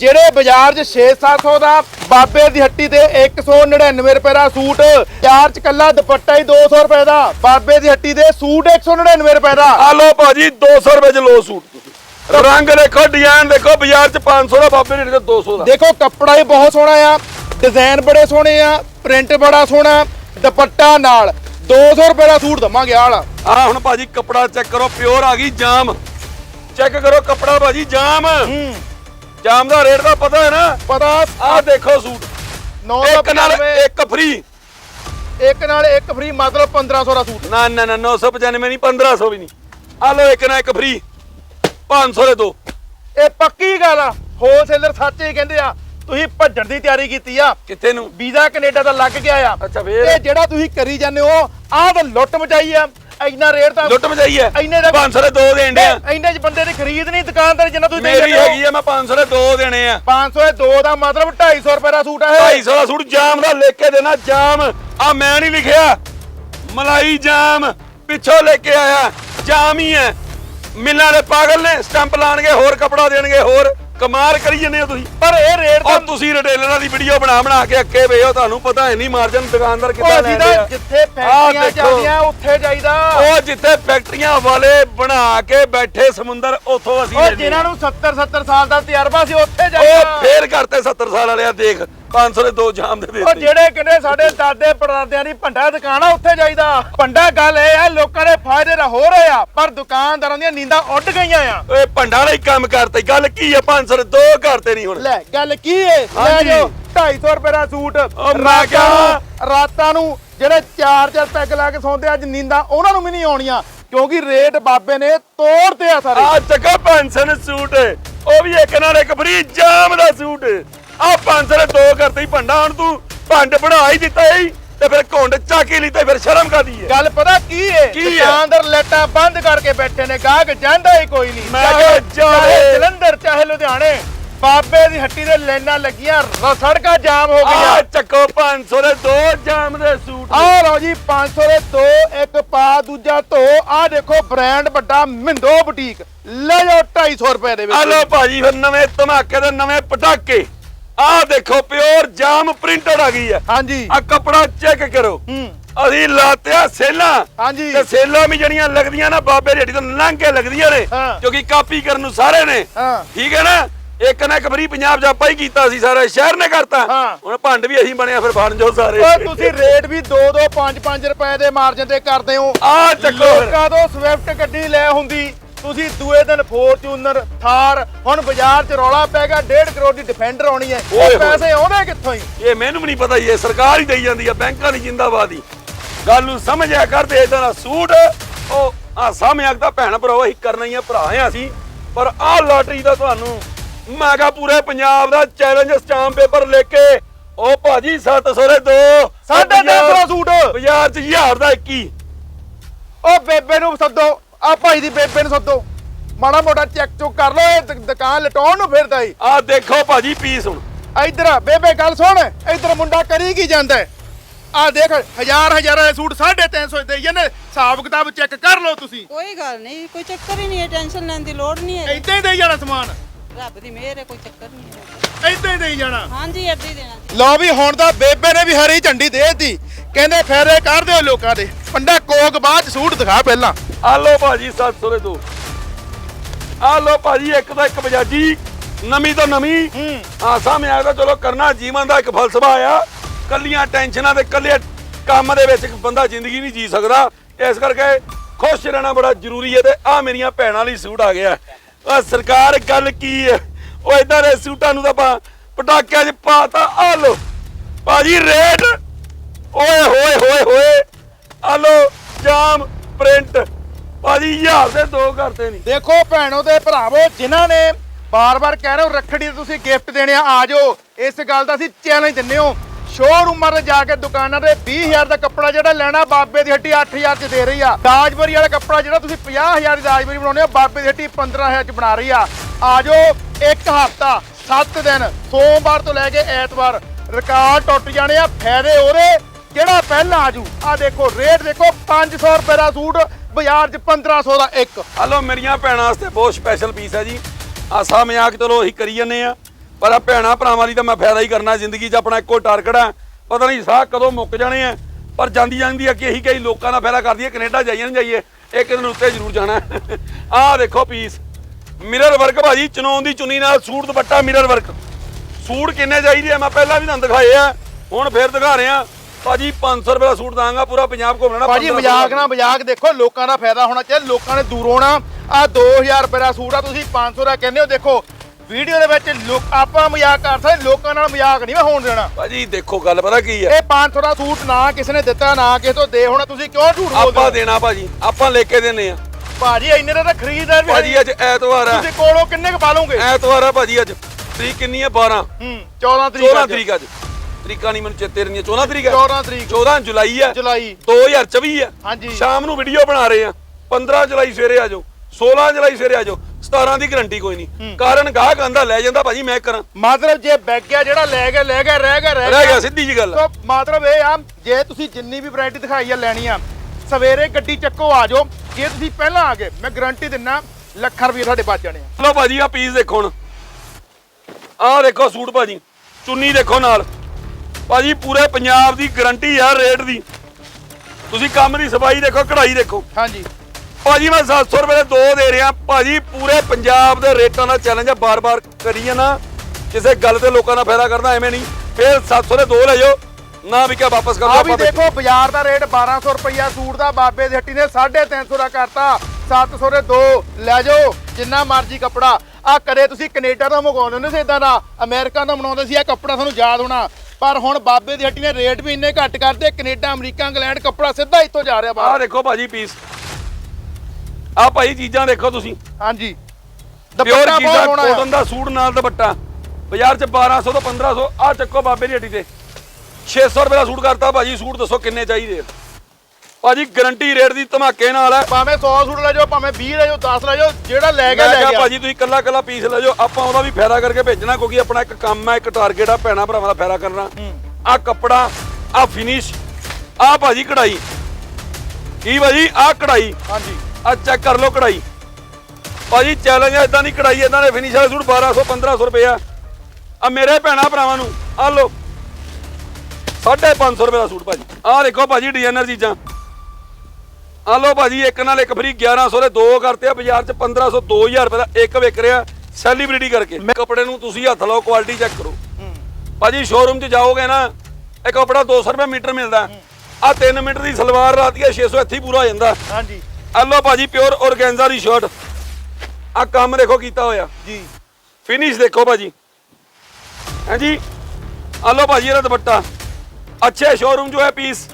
ਜਿਹੜੇ ਬਾਜ਼ਾਰ 'ਚ 6-700 ਦਾ ਬਾਬੇ ਦੀ ਹੱਟੀ ਤੇ 199 ਰੁਪਏ ਦਾ ਸੂਟ ਚਾਰ 'ਚ ਕੱਲਾ ਦੁਪੱਟਾ ਹੀ 200 ਰੁਪਏ ਦਾ ਬਾਬੇ ਦੀ ਹੱਟੀ ਦੇ ਸੂਟ 199 ਰੁਪਏ ਦਾ। ਆ ਲੋ ਭਾਜੀ 200 ਰੁਪਏ ਚ ਲੋ ਸੂਟ ਰੰਗ ਦੇਖੋ ਡਿਜ਼ਾਈਨ ਦੇਖੋ ਬਾਜ਼ਾਰ ਚ 500 ਦਾ ਬਾਬੇ ਰੇਟ ਤੇ 200 ਦਾ। ਦੇਖੋ ਕੱਪੜਾ ਹੀ ਬਹੁਤ ਸੋਹਣਾ ਆ ਡਿਜ਼ਾਈਨ ਬੜੇ ਸੋਹਣੇ ਆ ਪ੍ਰਿੰਟ ਬੜਾ ਸੋਹਣਾ ਦੁਪੱਟਾ ਨਾਲ। 200 ਰੁਪਏ ਦਾ ਸੂਟ ਦਵਾਂਗੇ ਆਹ ਵਾਲਾ। ਆ ਹੁਣ ਭਾਜੀ ਕੱਪੜਾ ਚੈੱਕ ਕਰੋ ਪਿਓਰ ਆ ਗਈ ਜਾਮ। ਚੈੱਕ ਕਰੋ ਕੱਪੜਾ ਭਾਜੀ ਜਾਮ। ਹੂੰ। ਜਾਮ ਦਾ ਰੇਟ ਦਾ ਪਤਾ ਹੈ ਨਾ? ਪਤਾ। ਆ ਦੇਖੋ ਸੂਟ। ਇੱਕ ਨਾਲ 995 ਇੱਕ ਫ੍ਰੀ ਇੱਕ ਨਾਲ ਇੱਕ ਫ੍ਰੀ ਮਤਲਬ 1500 ਦਾ ਸੂਟ। ਨਾ ਨਾ ਨਾ 995 ਨਹੀਂ 1500 ਵੀ ਨਹੀਂ। ਆ ਲੋ ਇੱਕ ਨਾਲ ਇੱਕ ਫ੍ਰੀ 500 ਦੇ ਦੋ। ਇਹ ਪੱਕੀ ਗੱਲ ਆ। ਹੋਲਸੇਲਰ ਸੱਚ ਹੀ ਕਹਿੰਦੇ ਆ ਤੁਸੀਂ ਭੱਜਣ ਦੀ ਤਿਆਰੀ ਕੀਤੀ ਆ। ਕਿੱਥੇ ਨੂੰ? ਵੀਜ਼ਾ ਕੈਨੇਡਾ ਦਾ ਲੱਗ ਗਿਆ ਆ। ਅੱਛਾ ਫੇਰ? ਇਹ ਜਿਹੜਾ ਤੁਸੀਂ ਕਰੀ ਜਾਂਦੇ ਹੋ ਆਹ ਤਾਂ ਲੁੱਟ ਮਚਾਈ ਆ। ਇੰਨਾ ਰੇਟ ਤਾਂ ਲੁੱਟ ਮਚਾਈ ਹੈ। ਇੰਨੇ ਦਾ 500 ਦੇ ਦੋ ਦੇਣ ਡਿਆ ਇੰਨੇ ਚ ਬੰਦੇ ਦੀ ਖਰੀਦ ਨਹੀਂ ਦੁਕਾਨਦਾਰ ਜਿੰਨਾ ਤੁਸੀਂ ਮੇਰੀ ਹੋ। ਹੈਗੀ ਆ ਮੈਂ 500 ਦੇ ਦੋ ਦੇਣੇ ਆ। 500 ਦੇ ਦੋ ਦਾ ਮਤਲਬ 250 ਰੁਪਏ ਦਾ ਸੂਟ ਆ ਇਹ। 250 ਦਾ ਸੂਟ ਜਾਮ ਦਾ ਲਿਖ ਕੇ ਦੇਣਾ ਜਾਮ। ਆ ਮੈਂ ਨਹੀਂ ਲਿਖਿਆ। ਮਲਾਈ ਜਾਮ ਪਿੱਛੋਂ ਲੈ ਕੇ ਆਇਆ। ਜਾਮ ਹੀ ਹੈ। ਮਿਲਾਂ ਦੇ ਪਾਗਲ ਨੇ ਸਟੈਂਪ ਲਾਣਗੇ ਹੋਰ ਕਪੜਾ ਦੇਣਗੇ ਹੋਰ। ਕਮਾਲ ਕਰੀ ਜੰਨੇ ਹੋ ਤੁਸੀਂ। ਪਰ ਇਹ ਰੇਟ ਤਾਂ ਤੁਸੀਂ ਰਿਟੇਲਰਾਂ ਦੀ ਵੀਡੀਓ ਬਣਾ ਬਣਾ ਕੇ ਅੱਕੇ ਵੇਓ ਤੁਹਾਨੂੰ ਪਤਾ ਹੈ ਨਹੀਂ ਮਾਰਜਨ ਦੁਕਾਨਦਾਰ ਕਿੱਦਾਂ ਤਾਂ ਆ। ਜਿੱਥੇ ਫੈਕਟਰੀਆਂ। ਚੱਲਦੀਆਂ ਉੱਥੇ ਜਾਈਦਾ। ਉਹ ਜਿੱਥੇ ਫੈਕਟਰੀਆਂ ਵਾਲੇ ਬਣਾ ਕੇ ਬੈਠੇ ਸਮੁੰਦਰ ਉੱਥੋਂ ਅਸੀਂ ਉਹ ਲੈਂਦੇ ਜਿਨ੍ਹਾਂ ਆ। ਨੂੰ 70 70 ਸਾਲ ਦਾ ਤਜਰਬਾ ਸੀ ਉੱਥੇ ਉਹ ਜਾਈਦਾ। ਫੇਰ ਕਰਤੇ 70 ਸਾਲ ਵਾਲਿਆ ਦੇਖ। 500 ਦੇ ਦੋ ਜਾਮ ਦੇ ਉਹ ਜਿਹੜੇ ਕਹਿੰਦੇ ਸਾਡੇ ਦਾਦੇ ਪੜਦਾਦਿਆਂ ਦੀ ਭੰਡਾ ਦੁਕਾਨ ਆ ਉੱਥੇ ਜਾਈਦਾ। ਭੰਡਾ ਗੱਲ ਇਹ ਆ ਲੋਕਾਂ ਦੇ ਫਾਇਦੇ ਤਾਂ ਹੋ ਰਹੇ ਆ ਪਰ ਦੁਕਾਨਦਾਰਾਂ ਦੀਆਂ ਨੀਂਦਾਂ ਉੱਡ ਗਈਆਂ ਆ। ਓਏ ਭੰਡਾ ਵਾਲਾ ਹੀ ਕੰਮ ਕਰਤੇ ਗੱਲ ਕੀ ਆ 500 ਦੇ ਦੋ ਕਰਤੇ ਨਹੀਂ ਹੁਣ। ਲੈ ਗੱਲ ਕੀ ਏ? ਲੈ ਹਾਂਜੀ। ਜਾਓ 250 ਰੁਪਏ ਦਾ ਸੂਟ। ਮੈਂ ਰਾਤਾਂ ਨੂੰ ਜਿਹੜੇ ਚਾਰ ਚਾਰ ਪੈਗ ਲਾ ਕੇ ਸੌਂਦੇ ਅੱਜ ਨੀਂਦਾਂ ਉਹਨਾਂ ਨੂੰ ਵੀ ਨਹੀਂ ਆਉਣੀਆਂ ਕਿਉਂਕਿ ਰੇਟ ਬਾਬੇ ਨੇ ਤੋੜਤੇ ਆ ਸਾਰੇ। ਆ ਚੱਕਾ 500 ਦੇ ਸੂਟ ਉਹ ਵੀ ਇੱਕ ਨਾਲ ਇੱਕ ਫਰੀ ਜਾਮ ਦਾ ਸੂਟ ਆ 500 ਦੇ ਦੋ ਕਰਤੇ ਹੀ ਭੰਡਾ ਹੁਣ ਤੂੰ। ਭੰਡ ਬਣਾ ਹੀ ਦਿੱਤਾ ਈ ਤੇ ਫਿਰ ਘੁੰਡ ਚਾਕੀ ਲਈ ਤੇ ਫਿਰ ਸ਼ਰਮ ਕਾਦੀ ਹੈ ਗੱਲ ਪਤਾ ਕੀ ਏ? ਕੀ ਏ? ਦੁਕਾਨਦਾਰ ਲੈਟਾਂ ਬੰਦ ਕਰਕੇ ਬੈਠੇ ਨੇ ਗਾਹਕ ਜਾਂਦਾ ਹੀ ਕੋਈ ਨਹੀਂ। ਮੈਂ ਚਾਹੇ- ਕਿਹਾ ਜਾਵੇ। ਚਾਹੇ ਜਲੰਧਰ ਚਾਹੇ ਲੁਧਿਆਣੇ ਬਾਬੇ ਦੀ ਹੱਟੀ ਦੇ ਲਾਈਨਾਂ ਲੱਗੀਆਂ ਰ- ਸੜਕਾਂ ਜਾਮ ਹੋ ਆ ਗਈਆਂ ਚੱਕੋ 500 ਦੇ ਦੋ ਜਾਮ ਦੇ ਸੂਟ। ਆਹ ਲਓ ਜੀ 500 ਦੇ ਦੋ ਇੱਕ ਪਾ ਦੂਜਾ ਧੋ। ਆਹ ਦੇਖੋ ਬ੍ਰਾਂਡ ਵੱਡਾ ਮਿੰਦੋ ਬੁਟੀਕ। ਲੈ ਜਾਓ 250 ਰੁਪਏ ਦੇ ਆ ਵਿੱਚ ਲੋ ਭਾਜੀ ਫਿਰ ਨਵੇਂ ਧਮਾਕੇ ਦੇ ਨਵੇਂ ਪਟਾਕੇ। ਆ ਦੇਖੋ ਪਿਓਰ ਜਾਮ ਪ੍ਰਿੰਟਡ ਆ ਗਈ ਹੈ। ਹਾਂਜੀ। ਆ ਕੱਪੜਾ ਚੈੱਕ ਕਰੋ। ਹੂੰ। ਅਸੀਂ ਲਾਤਿਆ ਸੇਲਾਂ। ਹਾਂਜੀ। ਤੇ ਸੇਲਾਂ ਵੀ ਜਿਹੜੀਆਂ ਲੱਗਦੀਆਂ ਨਾ ਬਾਬੇ ਰੇੜੀ ਤੋਂ ਲੰਘ ਕੇ ਲੱਗਦੀਆਂ ਨੇ ਹਾਂ। ਕਿਉਂਕਿ ਕਾਪੀ ਕਰਨ ਨੂੰ ਸਾਰੇ ਨੇ। ਹਾਂ। ਠੀਕ ਹੈ ਨਾ? ਇੱਕ ਨਾ ਇੱਕ ਫਰੀ ਪੰਜਾਬ ਜਾਪਾ ਹੀ ਕੀਤਾ ਸੀ ਸਾਰੇ ਸ਼ਹਿਰ ਨੇ ਕਰਤਾ। ਹਾਂ। ਹੁਣ ਭੰਡ ਵੀ ਅਸੀਂ ਬਣਿਆ ਫਿਰ ਬਣ ਜਾਓ ਸਾਰੇ। ਓਏ ਤੁਸੀਂ ਰੇਟ ਵੀ 2 2 5 5 ਰੁਪਏ ਦੇ ਮਾਰਜਨ ਤੇ ਕਰਦੇ ਹੋ। ਆ ਚੱਕੋ ਫਿਰ। ਲੋਕਾਂ ਤੋਂ ਸਵਿਫਟ ਗੱਡੀ ਲੈ ਹੁੰਦੀ। ਤੁਸੀਂ ਦੂਏ ਦਿਨ ਫੋਰਚੂਨਰ ਥਾਰ ਹੁਣ ਬਾਜ਼ਾਰ 'ਚ ਰੌਲਾ ਪੈ ਗਿਆ 1.5 ਕਰੋੜ ਦੀ ਡਿਫੈਂਡਰ ਆਉਣੀ ਹੈ। ਓਏ ਹੋਏ। ਪੈਸੇ ਆਉਣੇ ਕਿੱਥੋਂ ਹੀ ਇਹ ਮੈਨੂੰ ਵੀ ਨਹੀਂ ਪਤਾ ਇਹ ਸਰਕਾਰ ਹੀ ਦੇਈ ਜਾਂਦੀ ਆ ਬੈਂਕਾਂ ਦੀ ਜਿੰਦਾਬਾਦ। ਹੀ ਗੱਲ ਨੂੰ ਸਮਝਿਆ ਕਰਦੇ ਇਦਾਂ ਦਾ ਸੂਟ ਉਹ ਆ ਸਾਹਮਣੇ ਤਾਂ ਭੈਣ ਭਰਾ ਅਸੀਂ ਕਰਨਾ ਹੀ ਆ ਭਰਾ ਆ ਅਸੀਂ। ਪਰ ਆਹ ਲਾਟਰੀ ਦਾ ਤੁਹਾਨੂੰ ਮੈਂ ਕਿਹਾ ਪੂਰੇ ਪੰਜਾਬ ਦਾ ਚੈਲੰਜ ਸਟਾਂਪ ਪੇਪਰ ਲੈ ਕੇ ਉਹ ਭਾਜੀ 700 ਦੇ ਦੋ। ਸਾਢੇ ਸੂਟ। ਬਾਜ਼ਾਰ ਚ 1000 ਦਾ 21 ਉਹ ਬੇਬੇ ਨੂੰ ਸੱਦੋ। ਆ ਭਾਈ ਦੀ ਬੇਬੇ ਨੂੰ ਸੱਦੋ। ਮਾੜਾ ਮੋਟਾ ਚੈੱਕ ਚੁੱਕ ਕਰ ਲਓ ਇਹ ਦ- ਦੁਕਾਨ ਲਟਾਉਣ ਨੂੰ ਫਿਰਦਾ ਈ। ਆਹ ਦੇਖੋ ਭਾਜੀ ਪੀਸ ਹੁਣ। ਇੱਧਰ ਆ, ਬੇਬੇ ਗੱਲ ਸੁਣ ਇੱਧਰ ਮੁੰਡਾ ਕਰੀ ਕੀ ਜਾਂਦਾ ਆ ਦੇਖ ਹਜ਼ਾਰ ਹਜ਼ਾਰਾਂ ਦੇ ਸੂਟ 350 ਦੇ ਜਾਂਦੇ ਹਿਸਾਬ ਕਿਤਾਬ ਚੈੱਕ ਕਰ ਲਓ ਤੁਸੀਂ। ਕੋਈ ਗੱਲ ਨਹੀਂ ਕੋਈ ਚੱਕਰ ਹੀ ਨਹੀਂ ਹੈ ਟੈਨਸ਼ਨ ਲੈਣ ਦੀ ਲੋੜ ਨਹੀਂ ਹੈ। ਏਦਾਂ ਹੀ ਦੇਈ ਜਾਣਾ ਸਮਾਨ। ਰੱਬ ਦੀ ਮਿਹਰ ਹੈ ਕੋਈ ਚੱਕਰ ਨਹੀਂ ਹੈ। ਹੀ ਦੇਈ ਜਾਣਾ। ਹਾਂਜੀ ਏਦਾਂ ਹੀ ਦੇਣਾ ਜੀ। ਲਓ ਵੀ ਹੁਣ ਤਾਂ ਬੇਬੇ ਨੇ ਵੀ ਹਰੀ ਝੰਡੀ ਦੇਤੀ। ਕਹਿੰਦੇ ਫੇਰੇ ਕਰ ਦਿਓ ਲੋਕਾਂ ਦੇ। ਪੰਡਾ ਕੋਕ ਬਾਅਦ ਚ ਸੂਟ ਦਿਖਾ ਪਹਿਲਾਂ। ਆ ਲੋ ਭਾਜੀ 700 ਦੇ ਦੋ। ਆ ਲੋ ਭਾਜੀ ਇੱਕ ਤਾਂ ਇੱਕ ਬਜਾਜੀ। ਨਵੀਂ ਤੋਂ ਨਵੀਂ। ਹੂੰ। ਹਾਂ ਸਾਹਮਣੇ ਆਇਆ ਤਾਂ ਚਲੋ ਕਰਨਾ ਜੀਵਨ ਦਾ ਇੱਕ ਫਲਸਫਾ ਆ। ਕੱਲੀਆਂ ਟੈਨਸ਼ਨਾਂ ਤੇ ਕੱਲੇ ਕੰਮ ਦੇ ਵਿੱਚ ਇੱਕ ਬੰਦਾ ਜ਼ਿੰਦਗੀ ਨਹੀਂ ਜੀ ਸਕਦਾ। ਇਸ ਕਰਕੇ ਖੁਸ਼ ਰਹਿਣਾ ਬੜਾ ਜ਼ਰੂਰੀ ਹੈ ਤੇ ਆ ਮੇਰੀਆਂ ਭੈਣਾਂ ਲਈ ਸੂਟ ਆ ਗਿਆ। ਆ ਸਰਕਾਰ ਗੱਲ ਕੀ ਹੈ? ਉਹ ਇਦਾਂ ਦੇ ਸੂਟਾਂ ਨੂੰ ਤਾਂ ਆਪਾਂ ਪਟਾਕਿਆਂ 'ਚ ਪਾਤਾ ਆ ਲੋ ਭਾਜੀ, ਰੇਟ। ਓਏ, ਹੋਏ ਹੋਏ ਹੋਏ। ਆ ਲੋ ਜਾਮ, ਪ੍ਰਿੰਟ। ਭਾਜੀ, ਹਜ਼ਾਰ ਦੇ ਦੋ ਕਰਤੇ ਨਹੀਂ। ਦੇਖੋ ਭੈਣੋ ਤੇ ਭਰਾਵੋ, ਜਿਨ੍ਹਾਂ ਨੇ ਬਾਰ-ਬਾਰ ਕਹਿ ਰਹੇ ਹੋ, ਰੱਖੜੀ ਤੇ ਤੁਸੀਂ ਗਿਫਟ ਦੇਣੇ ਆ ਆ ਜਾਓ। ਇਸ ਗੱਲ ਦਾ ਅਸੀਂ ਚੈਲੰਜ ਦਿੰਨੇ ਹੋ। ਸ਼ੋਰੂਮਾਂ ਤੇ ਜਾ ਕੇ ਦੁਕਾਨਾਂ ਤੇ 20000 ਦਾ ਕੱਪੜਾ ਜਿਹੜਾ ਲੈਣਾ, ਬਾਬੇ ਦੀ ਹੱਟੀ 8000 ਚ ਦੇ ਰਹੀ ਆ। ਦਾਜਬਰੀ ਵਾਲਾ ਕੱਪੜਾ ਜਿਹੜਾ ਤੁਸੀਂ 50000 ਦੀ ਦਾਜਬਰੀ ਬਣਾਉਂਦੇ ਹੋ, ਬਾਬੇ ਦੀ ਹੱਟੀ 15000 ਚ ਬਣਾ ਰਹੀ ਆ। ਆ ਜਾਓ ਇੱਕ ਹਫਤਾ 7 ਦਿਨ, ਸੋਮਵਾਰ ਤੋਂ ਲੈ ਕੇ ਐਤਵਾਰ, ਰਿਕਾਰਡ ਟੁੱਟ ਜਾਣੇ ਆ, ਫਾਇਦੇ ਉਹਦੇ, ਕਿਹੜਾ ਪਹਿਲਾਂ ਆਜੂ ਆ ਦੇਖੋ, ਰੇਟ ਦੇਖੋ 500 ਰੁਪਏ ਦਾ ਸੂਟ, ਬਾਜ਼ਾਰ 'ਚ 1500 ਦਾ ਇੱਕ। ਹਲੋ, ਮੇਰੀਆਂ ਭੈਣਾਂ ਵਾਸਤੇ ਬਹੁਤ ਸਪੈਸ਼ਲ ਪੀਸ ਹੈ ਜੀ। ਆਸਾ ਮਜ਼ਾਕ ਚਲੋ ਅਸੀਂ ਕਰੀ ਜੰਨੇ ਆ। ਪਰ ਆ ਭੈਣਾਂ ਭਰਾਵਾਂ ਲਈ ਤਾਂ ਮੈਂ ਫਾਇਦਾ ਹੀ ਕਰਨਾ, ਜ਼ਿੰਦਗੀ 'ਚ ਆਪਣਾ ਇੱਕੋ ਟਾਰਗੇਟ ਆ। ਪਤਾ ਨਹੀਂ ਸਾਹ ਕਦੋਂ ਮੁੱਕ ਜਾਣੇ ਆ। ਪਰ ਜਾਂਦੀ ਜਾਂਦੀ ਅੱਗੇ ਇਹੀ ਕਈ ਲੋਕਾਂ ਦਾ ਫਾਇਦਾ ਕਰਦੀ ਹੈ ਕੈਨੇਡਾ ਜਾਈਏ ਨਾ ਜਾਈਏ, ਇੱਕ ਦਿਨ ਉੱਤੇ ਜ਼ਰੂਰ ਜਾਣਾ। ਆਹ ਦੇਖੋ ਪੀਸ ਮਿਰਰ ਵਰਕ ਭਾਜੀ ਚਨੋਂ ਦੀ ਚੁੰਨੀ ਨਾਲ ਸੂਟ ਦੁਪੱਟਾ ਮਿਰਰ ਵਰਕ। ਸੂਟ ਕਿੰਨੇ ਚਾਹੀਦੇ ਆ? ਮੈਂ ਪਹਿਲਾਂ ਵੀ ਤੁਹਾਨੂੰ ਦਿਖਾਏ ਆ। ਹੁਣ ਫੇਰ ਦਿਖਾ ਰਿਹਾ। ਭਾਜੀ 500 ਰੁਪਏ ਦਾ ਸੂਟ ਦਾਂਗਾ ਪੂਰਾ ਪੰਜਾਬ ਘੁੰਮਣਾ ਭਾਜੀ ਮਜ਼ਾਕ ਨਾ ਮਜ਼ਾਕ ਦੇਖੋ ਲੋਕਾਂ ਦਾ ਫਾਇਦਾ ਹੋਣਾ ਚਾਹੀਦਾ ਲੋਕਾਂ ਨੇ ਦੂਰੋਂ ਨਾ ਆ 2000 ਰੁਪਏ ਦਾ ਸੂਟ ਆ ਤੁਸੀਂ 500 ਦਾ ਕਹਿੰਦੇ ਹੋ ਦੇਖੋ। ਵੀਡੀਓ ਦੇ ਵਿੱਚ ਲੋਕ ਆਪਾਂ ਮਜ਼ਾਕ ਕਰ ਸਕਦੇ ਲੋਕਾਂ ਨਾਲ ਮਜ਼ਾਕ ਨਹੀਂ ਮੈਂ ਹੋਣ ਦੇਣਾ। ਭਾਜੀ ਦੇਖੋ ਗੱਲ ਪਤਾ ਕੀ ਹੈ ਇਹ 500 ਦਾ ਸੂਟ ਨਾ ਕਿਸੇ ਨੇ ਦਿੱਤਾ ਨਾ ਕਿਸੇ ਤੋਂ ਦੇ ਹੋਣਾ ਤੁਸੀਂ ਕਿਉਂ ਝੂਠ ਆਪਾਂ ਬੋਲਦੇ ਹੋ? ਦੇਣਾ ਭਾਜੀ ਆਪਾਂ ਲੈ ਕੇ ਦਿੰਨੇ ਆ। ਭਾਜੀ ਇੰਨੇ ਦਾ ਤਾਂ ਖਰੀਦਦਾਰ ਵੀ ਹੈ ਭਾਜੀ ਅੱਜ ਐਤਵਾਰ ਆ। ਤੁਸੀਂ ਕੋਲੋਂ ਕਿੰਨੇ ਕ ਪਾ ਲਓਗੇ? ਐਤਵਾਰ ਆ ਭਾਜੀ ਅੱਜ। ਤਰੀਕ ਕਿੰਨੀ ਹੈ 12 ਹੂੰ 14 ਤਰੀਕ 14 ਅੱਜ। ਤਰੀਕ ਅੱਜ। ਤਰੀਕਾਂ ਨਹੀਂ ਮੈਨੂੰ ਚੇਤੇ ਰਹਿੰਦੀਆਂ। 14 ਤਰੀਕ ਹੈ 14 ਤਰੀਕ। 14 ਜੁਲਾਈ ਹੈ ਜੁਲਾਈ। 2024 ਹੈ ਹਾਂਜੀ। ਸ਼ਾਮ ਨੂੰ ਵੀਡੀਓ ਬਣਾ ਰਹੇ ਆ। 15 ਜੁਲਾਈ ਸਵੇਰੇ ਆ ਜਾਓ। 16 ਜੁਲਾਈ ਸਵੇਰੇ ਆ ਜਾਓ। 17 ਦੀ ਗਰੰਟੀ ਕੋਈ ਨਹੀਂ। ਕਾਰਨ ਗਾਹਕ ਆਂਦਾ ਲੈ ਜਾਂਦਾ ਭਾਜੀ ਮੈਂ ਕਰਾਂ। ਮਤਲਬ ਜੇ ਬੈਗਿਆ ਜਿਹੜਾ ਲੈ ਗਿਆ ਲੈ ਗਿਆ ਰਹਿ ਗਿਆ ਰਹਿ ਗਿਆ ਸਿੱਧੀ ਜੀ ਗੱਲ ਆ। ਸੋ ਮਤਲਬ ਇਹ ਆ ਜੇ ਤੁਸੀਂ ਜਿੰਨੀ ਵੀ ਵੈਰਾਈਟੀ ਦਿਖਾਈ ਆ ਲੈਣੀ ਆ ਸਵੇਰੇ ਗੱਡੀ ਚੱਕੋ ਆ ਜਾਓ। ਜੇ ਤੁਸੀਂ ਪਹਿਲਾਂ ਆ ਗਏ ਮੈਂ ਗਾਰੰਟੀ ਦਿੰਨਾ ਲੱਖਾਂ ਰੁਪਏ ਤੁਹਾਡੇ ਬਚ ਜਾਣੇ ਆ। ਲਓ ਭਾਜੀ ਆ ਪੀਸ ਦੇਖੋ ਹੁਣ। ਆਹ ਦੇਖੋ ਸੂਟ ਭਾਜੀ ਚੁੰਨੀ ਦੇਖੋ ਨਾਲ। ਭਾਜੀ ਪੂਰੇ ਪੰਜਾਬ ਦੀ ਗਰੰਟੀ ਆ ਰੇਟ ਦੀ। ਤੁਸੀਂ ਕੰਮ ਦੀ ਸਫ਼ਾਈ ਦੇਖੋ ਕਢਾਈ ਦੇਖੋ। ਹਾਂਜੀ। ਭਾਜੀ ਮੈਂ 700 ਰੁਪਏ ਦੇ ਦੋ ਦੇ ਰਿਹਾ। ਭਾਜੀ ਪੂਰੇ ਪੰਜਾਬ ਦੇ ਰੇਟਾਂ ਦਾ ਚੈਲੰਜ ਆ ਬਾਰ-ਬਾਰ ਕਰੀ ਨਾ। ਕਿਸੇ ਗੱਲ ਤੇ ਲੋਕਾਂ ਦਾ ਫਾਇਦਾ ਕਰਨਾ ਐਵੇਂ ਨਹੀਂ। ਫਿਰ 700 ਦੇ ਦੋ ਲੈ ਜਾਓ। ਨਾ ਵੀ ਕਿਆ ਵਾਪਸ ਕਰ ਆ ਦਿਓ ਵੀ ਆਪਾਂ ਦੇਖੋ ਬਾਜ਼ਾਰ ਦਾ ਰੇਟ 1200 ਰੁਪਈਆ ਸੂਟ ਦਾ ਬਾਬੇ ਦੀ ਹੱਟੀ ਨੇ 350 ਦਾ ਕਰਤਾ। 700 ਦੇ ਦੋ ਲੈ ਜਾਓ ਜਿੰਨਾ ਮਰਜ਼ੀ ਕੱਪੜਾ। ਆ ਕਦੇ ਤੁਸੀਂ ਕੈਨੇਡਾ ਦਾ ਮੰਗਾਉਂਦੇ ਹੁੰਦੇ ਸੀ ਇਦਾਂ ਦਾ ਅਮਰੀਕਾ ਦਾ ਬਣਾਉਂਦੇ ਸੀ ਇਹ ਕੱਪੜਾ ਤੁਹਾਨੂੰ ਯਾਦ ਹੋਣਾ। ਪਰ ਹੁਣ ਬਾਬੇ ਦੀ ਹੱਟੀ ਨੇ ਰੇਟ ਵੀ ਇੰਨੇ ਘੱਟ ਕਰਤੇ ਕੈਨੇਡਾ ਅਮਰੀਕਾ ਇੰਗਲੈਂਡ ਕੱਪੜਾ ਸਿੱਧਾ ਇੱਥੋਂ ਜਾ ਰਿਹਾ ਆਹ ਬਾਹਰ ਦੇਖੋ ਭਾਜੀ ਪੀਸ ਆਹ ਭਾਈ ਚੀਜ਼ਾਂ ਦੇਖੋ ਤੁਸੀਂ। ਹਾਂਜੀ। ਪਿਓਰ ਦੁਪੱਟਾ ਬਹੁਤ ਚੀਜ਼ਾਂ ਆ। ਕੋਟਨ ਦਾ ਸੂਟ ਨਾਲ ਦੁਪੱਟਾ। ਬਾਜ਼ਾਰ 'ਚ 1200 ਤੋਂ 1500 ਆ ਚੱਕੋ ਬਾਬੇ ਦੀ ਹੱਟੀ ਤੇ। 600 ਰੁਪਏ ਦਾ ਸੂਟ ਕਰਤਾ ਭਾਜੀ ਸੂਟ ਦੱਸੋ ਕਿੰਨੇ ਚਾਹੀਦੇ ਆ? ਭਾਜੀ ਗਰੰਟੀ ਰੇਟ ਦੀ ਧਮਾਕੇ ਨਾਲ ਹੈ। ਭਾਵੇਂ 100 ਸੂਟ ਲੈ ਜਾਓ ਭਾਵੇਂ 20 ਲੈ ਜਾਓ 10 ਲੈ ਜਾਓ ਜਿਹੜਾ ਲੈ ਮੈਂ ਲੈ ਕਿਹਾ ਗਿਆ। ਭਾਜੀ ਤੁਸੀਂ ਕੱਲਾ ਕੱਲਾ ਪੀਸ ਲੈ ਜਾਓ ਆਪਾਂ ਉਹਦਾ ਵੀ ਫਾਇਦਾ ਕਰਕੇ ਭੇਜਣਾ ਕਿਉਂਕਿ ਆਪਣਾ ਇੱਕ ਕੰਮ ਹੈ ਇੱਕ ਟਾਰਗੇਟ ਆ ਭੈਣਾ ਭਰਾਵਾਂ ਦਾ ਫਾਇਦਾ ਕਰਨਾ। ਆ ਕੱਪੜਾ ਆ ਫਿਨਿਸ਼ ਆ ਭਾਜੀ ਕਢਾਈ। ਕੀ ਭਾਜੀ? ਆ ਕਢਾਈ। ਹਾਂਜੀ। ਆ ਚੈੱਕ ਕਰ ਲਓ ਕਢਾਈ। ਭਾਜੀ ਚੈਲੰਜ ਇਦਾਂ ਦੀ ਕਢਾਈ ਇਦਾਂ ਦੇ ਫਿਨਿਸ਼ ਵਾਲੇ ਸੂਟ 1200 1500 ਰੁਪਏ ਆ। ਆ ਮੇਰੇ ਭੈਣਾ ਭਰਾਵਾਂ ਨੂੰ ਆ ਲਓ। 550 ਰੁਪਏ ਦਾ ਸੂਟ ਭਾਜੀ। ਆ ਦੇਖੋ ਭਾਜੀ ਡਿਜ਼ਾਈਨਰ ਚੀਜ਼ਾਂ। ਆ ਲਓ ਭਾਜੀ ਇੱਕ ਨਾਲ ਇੱਕ ਫਰੀ 1100 ਦੇ ਦੋ ਕਰਤੇ ਆ ਬਾਜ਼ਾਰ 'ਚ 1500 2000 ਰੁਪਏ ਦਾ ਇੱਕ ਵਿਕ ਰਿਹਾ ਸੈਲੀਬ੍ਰਿਟੀ ਕਰਕੇ। ਕੱਪੜੇ ਨੂੰ ਤੁਸੀਂ ਹੱਥ ਲਾਓ ਕੁਆਲਿਟੀ ਚੈੱਕ ਕਰੋ। ਭਾਜੀ ਸ਼ੋਰੂਮ 'ਚ ਜਾਓਗੇ ਨਾ ਇਹ ਕੱਪੜਾ 200 ਰੁਪਏ ਮੀਟਰ ਮਿਲਦਾ। ਆ 3 ਮੀਟਰ ਦੀ ਸਲਵਾਰ ਰਾਤੀ ਆ 600 ਇੱਥੇ ਹੀ ਪੂਰਾ ਹੋ ਜਾਂਦਾ। ਹਾਂਜੀ। ਆ ਲਓ ਭਾਜੀ ਪਿਓਰ ਔਰਗੈਂਜ਼ਾ ਦੀ ਸ਼ਰਟ ਆ ਕੰਮ ਦੇਖੋ ਕੀਤਾ ਹੋਇਆ। ਜੀ। ਫਿਨਿਸ਼ ਦੇਖੋ ਭਾਜੀ। ਹਾਂਜੀ ਆ ਲਓ ਭਾਜੀ ਇਹਦਾ ਦੁਪੱਟਾ। ਅੱਛੇ ਸ਼ੋਰੂਮ ਜੋ ਹੈ ਪੀਸ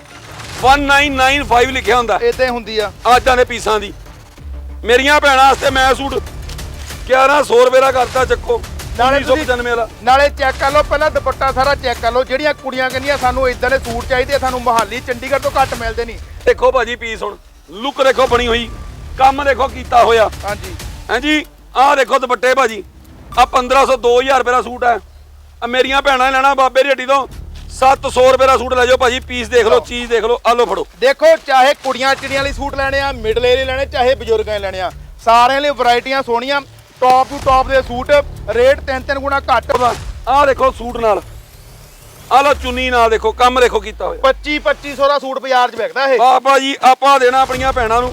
1995 ਲਿਖਿਆ ਹੁੰਦਾ। ਇਦਾਂ ਹੀ ਹੁੰਦੀ ਆ। ਆਜਾਂ ਦੇ ਪੀਸਾਂ ਦੀ। ਮੇਰੀਆਂ ਭੈਣਾਂ ਵਾਸਤੇ ਮੈਂ ਸੂਟ 1100 ਰੁਪਏ ਦਾ ਕਰਤਾ ਚੱਕੋ। ਨਾਲੇ ਤੁਸੀਂ 1995 ਵਾਲਾ। ਨਾਲੇ ਚੈੱਕ ਕਰ ਲਓ ਪਹਿਲਾਂ ਦੁਪੱਟਾ ਸਾਰਾ ਚੈੱਕ ਕਰ ਲਓ। ਜਿਹੜੀਆਂ ਕੁੜੀਆਂ ਕਹਿੰਦੀਆਂ ਸਾਨੂੰ ਇਦਾਂ ਦੇ ਸੂਟ ਚਾਹੀਦੇ ਆ ਸਾਨੂੰ ਮੋਹਾਲੀ ਚੰਡੀਗੜ੍ਹ ਤੋਂ ਘੱਟ ਮਿਲਦੇ ਨਹੀਂ। ਦੇਖੋ ਭਾਜੀ ਪੀਸ ਹੁਣ। ਲੁੱਕ ਦੇਖੋ ਬਣੀ ਹੋਈ। ਕੰਮ ਦੇਖੋ ਕੀਤਾ ਹੋਇਆ। ਹਾਂਜੀ। ਹਾਂਜੀ ਆਹ ਦੇਖੋ ਦੁਪੱਟੇ ਭਾਜੀ। ਆ 1500 2000 ਰੁਪਏ ਦਾ ਸੂਟ ਹੈ। ਆ ਮੇਰੀਆਂ ਭੈਣਾਂ ਨੇ ਲੈਣਾ ਬਾਬੇ ਦੀ ਹੱਟੀ ਤੋਂ। 700 ਰੁਪਏ ਦਾ ਸੂਟ ਲੈ ਜਾਓ ਭਾਜੀ ਪੀਸ ਦੇਖ ਲਓ ਚੀਜ਼ ਦੇਖ ਲਓ ਆ ਲਓ ਫੜੋ। ਦੇਖੋ ਚਾਹੇ ਕੁੜੀਆਂ ਚਿੜੀਆਂ ਵਾਲੀ ਸੂਟ ਲੈਣੇ ਆ ਮਿਡਲ ਏਰੀਆ ਲੈਣੇ ਚਾਹੇ ਬਜ਼ੁਰਗਾਂ ਦੇ ਲੈਣੇ ਆ ਸਾਰਿਆਂ ਲਈ ਵੈਰਾਈਟੀਆਂ ਸੋਹਣੀਆਂ ਟੌਪ ਟੂ ਟੌਪ ਦੇ ਸੂਟ ਰੇਟ ਤਿੰਨ ਤਿੰਨ ਗੁਣਾ ਘੱਟ। ਆਹ ਦੇਖੋ ਸੂਟ ਨਾਲ ਆ ਲਓ ਚੁੰਨੀ ਨਾਲ ਦੇਖੋ ਕੰਮ ਦੇਖੋ ਕੀਤਾ ਹੋਇਆ। 25 2500 ਦਾ ਸੂਟ ਬਾਜ਼ਾਰ 'ਚ ਵਿਕਦਾ ਇਹ। ਬਾਬਾ ਜੀ ਆਪਾਂ ਦੇਣਾ ਆਪਣੀਆਂ ਭੈਣਾਂ ਨੂੰ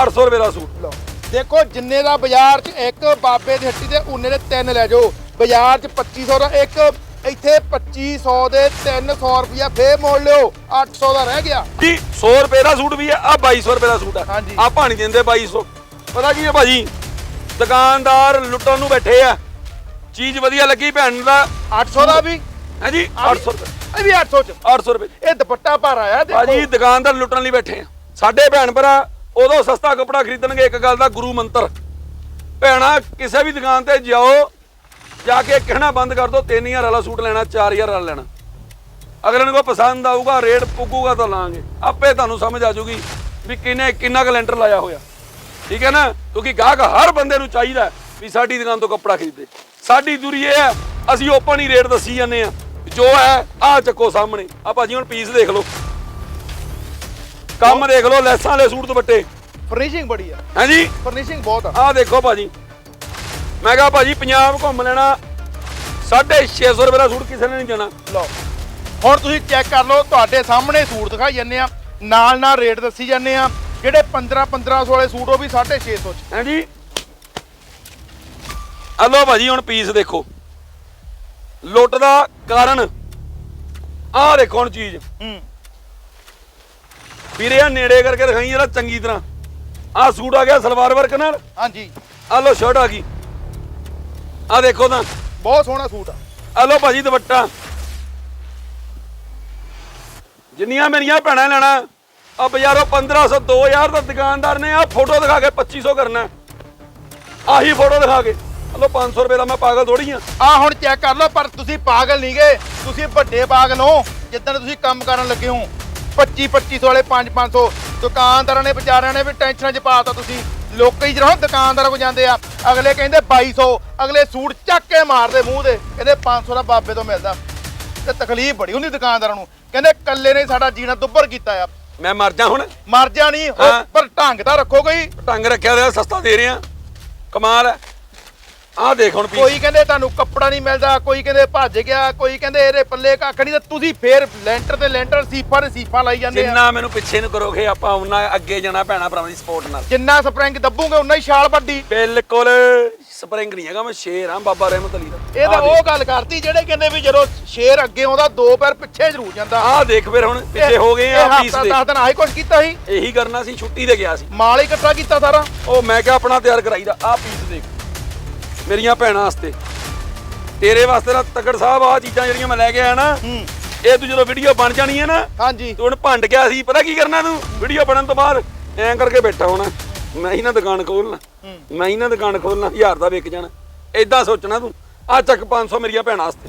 800 ਰੁਪਏ ਦਾ ਸੂਟ। ਲਓ ਦੇਖੋ ਜਿੰਨੇ ਦਾ ਬਾਜ਼ਾਰ 'ਚ ਇੱਕ ਬਾਬੇ ਦੀ ਹੱਟੀ ਦੇ ਉਨੇ ਦੇ ਤਿੰਨ ਲੈ ਜਾਓ ਬਾਜ਼ਾਰ 'ਚ 2500 ਦਾ ਇੱਕ ਇੱਥੇ 2500 ਦੇ 300 ਰੁਪਿਆ ਫੇਰ ਮੋੜ ਲਿਓ। 800 ਦਾ ਰਹਿ ਗਿਆ। ਜੀ 100 ਰੁਪਏ ਦਾ ਸੂਟ ਵੀ ਹੈ ਆ 2200 ਰੁਪਏ ਦਾ ਸੂਟ ਹੈ ਹਾਂਜੀ। ਆਪਾਂ ਨਹੀਂ ਦਿੰਦੇ 2200 ਪਤਾ ਕੀ ਹੈ ਭਾਜੀ? ਦੁਕਾਨਦਾਰ ਲੁੱਟਣ ਨੂੰ ਬੈਠੇ ਆ। ਚੀਜ਼ ਵਧੀਆ ਲੱਗੀ ਭੈਣ ਦਾ। 800 ਦਾ ਵੀ? ਹੈ ਜੀ 800 ਰੁਪਏ। ਇਹ ਵੀ 800 'ਚ। 800 ਰੁਪਏ। ਇਹ ਦੁਪੱਟਾ ਭਰ ਆਇਆ ਭਾਜੀ ਦੇਖੋ ਦੁਕਾਨਦਾਰ ਲੁੱਟਣ ਲਈ ਬੈਠੇ ਆ। ਸਾਡੇ ਭੈਣ ਭਰਾ ਉਦੋਂ ਸਸਤਾ ਕੱਪੜਾ ਖਰੀਦਣਗੇ ਇੱਕ ਗੱਲ ਦਾ ਗੁਰੂ ਮੰਤਰ। ਭੈਣਾ ਕਿਸੇ ਵੀ ਦੁਕਾਨ ਤੇ ਜਾਓ ਜਾ ਕੇ ਕਹਿਣਾ ਬੰਦ ਕਰ ਦੋ 3000 ਵਾਲਾ ਸੂਟ ਲੈਣਾ 4000 ਵਾਲਾ ਲੈਣਾ। ਇਹਨਾਂ ਨੂੰ ਪਸੰਦ ਆਊਗਾ ਰੇਟ ਪੁੱਗੂਗਾ ਤਾਂ ਲਾਂਗੇ। ਆਪੇ ਤੁਹਾਨੂੰ ਸਮਝ ਆ ਜਾਊਗੀ ਵੀ ਕਿਨੇ ਕਿੰਨਾ ਕੁ ਲੈਂਟਰ ਲਾਇਆ ਹੋਇਆ। ਠੀਕ ਹੈ ਨਾ? ਕਿਉਂਕਿ ਗਾਹਕ ਹਰ ਬੰਦੇ ਨੂੰ ਚਾਹੀਦਾ ਵੀ ਸਾਡੀ ਦੁਕਾਨ ਤੋਂ ਕੱਪੜਾ ਖਰੀਦੇ। ਸਾਡੀ ਦੂਰੀ ਇਹ ਹੈ ਅਸੀਂ ਓਪਨ ਹੀ ਰੇਟ ਦੱਸੀ ਜਾਂਦੇ ਆ ਜੋ ਹੈ ਆਹ ਚੱਕੋ ਸਾਹਮਣੇ। ਆ ਭਾਜੀ ਹੁਣ ਪੀਸ ਦੇਖ ਲਓ। ਕੰਮ ਦੇਖ ਲਓ ਲੈਸਾਂ ਵਾਲੇ ਸੂਟ ਦੁਪੱਟੇ। ਫਰਨਿਸ਼ਿੰਗ ਬੜੀ ਆ। ਹਾਂਜੀ ਫਰਨਿਸ਼ਿੰਗ ਬਹੁਤ ਆ। ਆਹ ਦੇਖੋ ਭਾਜੀ। ਮੈਂ ਕਿਹਾ ਭਾਜੀ ਪੰਜਾਬ ਘੁੰਮ ਲੈਣਾ। 650 ਰੁਪਏ ਦਾ ਸੂਟ ਕਿਸੇ ਨੇ ਨਹੀਂ ਦੇਣਾ। ਲਓ ਹੁਣ ਤੁਸੀਂ ਚੈੱਕ ਕਰ ਲਓ ਤੁਹਾਡੇ ਸਾਹਮਣੇ ਸੂਟ ਦਿਖਾਈ ਜਾਂਦੇ ਆ। ਨਾਲ ਨਾਲ ਰੇਟ ਦੱਸੀ ਜਾਂਦੇ ਆ। ਜਿਹੜੇ 15 1500 ਵਾਲੇ ਸੂਟ ਉਹ ਵੀ 650 ਚ। ਹਾਂਜੀ ਆ ਲਓ ਭਾਜੀ ਹੁਣ ਪੀਸ ਦੇਖੋ। ਲੁੱਟ ਦਾ ਕਾਰਨ। ਆਹ ਦੇਖੋ ਹੁਣ ਚੀਜ਼। ਹੂੰ। ਵੀਰੇ ਆ ਨੇੜੇ ਕਰਕੇ ਦਿਖਾਈ ਜਰਾ ਚੰਗੀ ਤਰ੍ਹਾਂ। ਆਹ ਸੂਟ ਆ ਗਿਆ ਸਲਵਾਰ ਵਰਕ ਨਾਲ। ਹਾਂਜੀ। ਆ ਲਓ ਸ਼ਰਟ ਆ ਗਈ। ਆ ਦੇਖੋ ਤਾਂ ਬਹੁਤ ਸੋਹਣਾ ਸੂਟ ਆ। ਆ ਲਓ ਭਾਜੀ ਦੁਪੱਟਾ। ਜਿੰਨੀਆਂ ਮੇਰੀਆਂ ਭੈਣਾਂ ਲੈਣਾ ਆ ਬਾਜ਼ਾਰੋਂ 1500 2000 ਦਾ ਦੁਕਾਨਦਾਰ ਨੇ ਆ ਫੋਟੋ ਦਿਖਾ ਕੇ 2500 ਕਰਨਾ। ਆਹੀ ਫੋਟੋ ਦਿਖਾ ਕੇ। ਆ ਲਓ 500 ਰੁਪਏ ਦਾ ਮੈਂ ਪਾਗਲ ਥੋੜੀ ਆ। ਆ ਹੁਣ ਚੈੱਕ ਕਰ ਲਓ ਪਰ ਤੁਸੀਂ ਪਾਗਲ ਨਹੀਂ ਗਏ ਤੁਸੀਂ ਵੱਡੇ ਪਾਗਲ ਹੋ। ਜਿੱਦਣ ਤੁਸੀਂ ਕੰਮ ਕਰਨ ਲੱਗੇ ਹੋ। 25 2500 ਵਾਲੇ 5 500 ਦੁਕਾਨਦਾਰਾਂ ਨੇ ਵਿਚਾਰਿਆਂ ਨੇ ਵੀ ਟੈਨਸ਼ਨ 'ਚ ਪਾਤਾ ਤੁਸੀਂ। ਲੋਕੀ ਜਿਹੜਾ ਦੁਕਾਨਦਾਰਾਂ ਕੋ ਜਾਂਦੇ ਆ ਅਗਲੇ ਕਹਿੰਦੇ 2200 ਅਗਲੇ ਸੂਟ ਚੱਕ ਕੇ ਮਾਰਦੇ ਮੂੰਹ ਦੇ ਕਹਿੰਦੇ 500 ਦਾ ਬਾਬੇ ਤੋਂ ਮਿਲਦਾ। ਤੇ ਤਕਲੀਫ ਬੜੀ ਹੁੰਦੀ ਦੁਕਾਨਦਾਰਾਂ ਨੂੰ ਕਹਿੰਦੇ ਕੱਲੇ ਨੇ ਸਾਡਾ ਜੀਣਾ ਦੁੱਬਰ ਕੀਤਾ ਆ। ਮੈਂ ਮਰ ਜਾ ਹੁਣ। ਮਰ ਜਾ ਨਹੀਂ ਉਹ ਹਾਂ। ਪਰ ਢੰਗ ਤਾਂ ਰੱਖੋ ਕੋਈ। ਢੰਗ ਰੱਖਿਆ ਹੋਇਆ ਸਸਤਾ ਦੇ ਰਹੇ ਕਮਾਲ ਹੈ। ਆਹ ਦੇਖ ਹੁਣ ਪੀਸ ਕੋਈ ਕਹਿੰਦੇ ਤੁਹਾਨੂੰ ਕੱਪੜਾ ਨਹੀਂ ਮਿਲਦਾ ਕੋਈ ਕਹਿੰਦੇ ਭੱਜ ਗਿਆ ਕੋਈ ਕਹਿੰਦੇ ਇਹਦੇ ਪੱਲੇ ਕੱਖ ਨਹੀਂ ਤੇ ਤੁਸੀਂ ਫੇਰ ਲੈਂਟਰ ਤੇ ਲੈਂਟਰ ਸੀਫਾਂ ਤੇ ਸੀਫਾਂ ਲਾਈ ਜਾਂਦੇ ਆ। ਜਿੰਨਾ ਮੈਨੂੰ ਪਿੱਛੇ ਨੂੰ ਕਰੋਗੇ ਆਪਾਂ ਉਹਨਾਂ ਅੱਗੇ ਜਾਣਾ ਭੈਣਾ ਭਰਾਵਾਂ ਦੀ ਸਪੋਰਟ ਨਾਲ। ਜਿੰਨਾ ਸਪਰਿੰਗ ਦੱਬੂਗੇ ਉਨਾ ਹੀ ਛਾਲ ਵੱਡੀ। ਬਿਲਕੁਲ ਸਪਰਿੰਗ ਨਹੀਂ ਹੈਗਾ ਮੈਂ ਸ਼ੇਰ ਹਾਂ ਬਾਬਾ ਰਹਿਮਤ ਅਲੀ ਦਾ। ਇਹ ਤਾਂ ਉਹ ਗੱਲ ਕਰਤੀ ਜਿਹੜੇ ਕਹਿੰਦੇ ਵੀ ਜਦੋਂ ਸ਼ੇਰ ਅੱਗੇ ਆਉਂਦਾ ਦੋ ਪੈਰ ਪਿੱਛੇ ਜ਼ਰੂਰ ਜਾਂਦਾ। ਆਹ ਦੇਖ ਫਿਰ ਹੁਣ ਪਿੱਛੇ ਹੋ ਗਏ ਆ ਪੀਸ ਦੇ ਦਸ ਦਿਨ ਆਹੀ ਕੁਝ ਕੀਤਾ ਸੀ। ਇਹੀ ਕਰਨਾ ਸੀ ਛੁੱਟੀ ਤੇ ਗਿਆ ਸੀ। ਮਾਲ ਹੀ ਇਕੱਠਾ ਕੀਤਾ ਸਾਰਾ। ਉਹ ਮੈਂ ਕਿਹਾ ਆਪਣਾ ਤਿਆਰ ਕਰਾਈਦਾ ਆਹ ਪੀਸ ਦੇਖ। ਮੇਰੀਆਂ ਭੈਣਾਂ ਵਾਸਤੇ। ਤੇਰੇ ਵਾਸਤੇ ਨਾ ਤਕੜ ਸਾਹਿਬ ਆਹ ਚੀਜ਼ਾਂ ਜਿਹੜੀਆਂ ਮੈਂ ਲੈ ਕੇ ਆਇਆ ਨਾ ਹੂੰ। ਇਹ ਤੂੰ ਜਦੋਂ ਵੀਡੀਓ ਬਣ ਜਾਣੀ ਹੈ ਨਾ ਹਾਂਜੀ। ਤੂੰ ਹੁਣ ਭੰਡ ਗਿਆ ਸੀ ਪਤਾ ਕੀ ਕਰਨਾ ਤੂੰ? ਵੀਡੀਓ ਬਣਨ ਤੋਂ ਬਾਅਦ ਐਂ ਕਰਕੇ ਬੈਠਾ ਹੋਣਾ। ਮੈਂ ਹੀ ਨਾ ਦੁਕਾਨ ਖੋਲਣਾ ਮੈਂ ਹੀ ਨਾ ਦੁਕਾਨ ਖੋਲਣਾ ਹਜ਼ਾਰ ਦਾ ਵਿਕ ਜਾਣਾ। ਐਦਾਂ ਸੋਚਣਾ ਤੂੰ। ਆ ਚੱਕ 500 ਮੇਰੀਆਂ ਭੈਣਾਂ ਵਾਸਤੇ।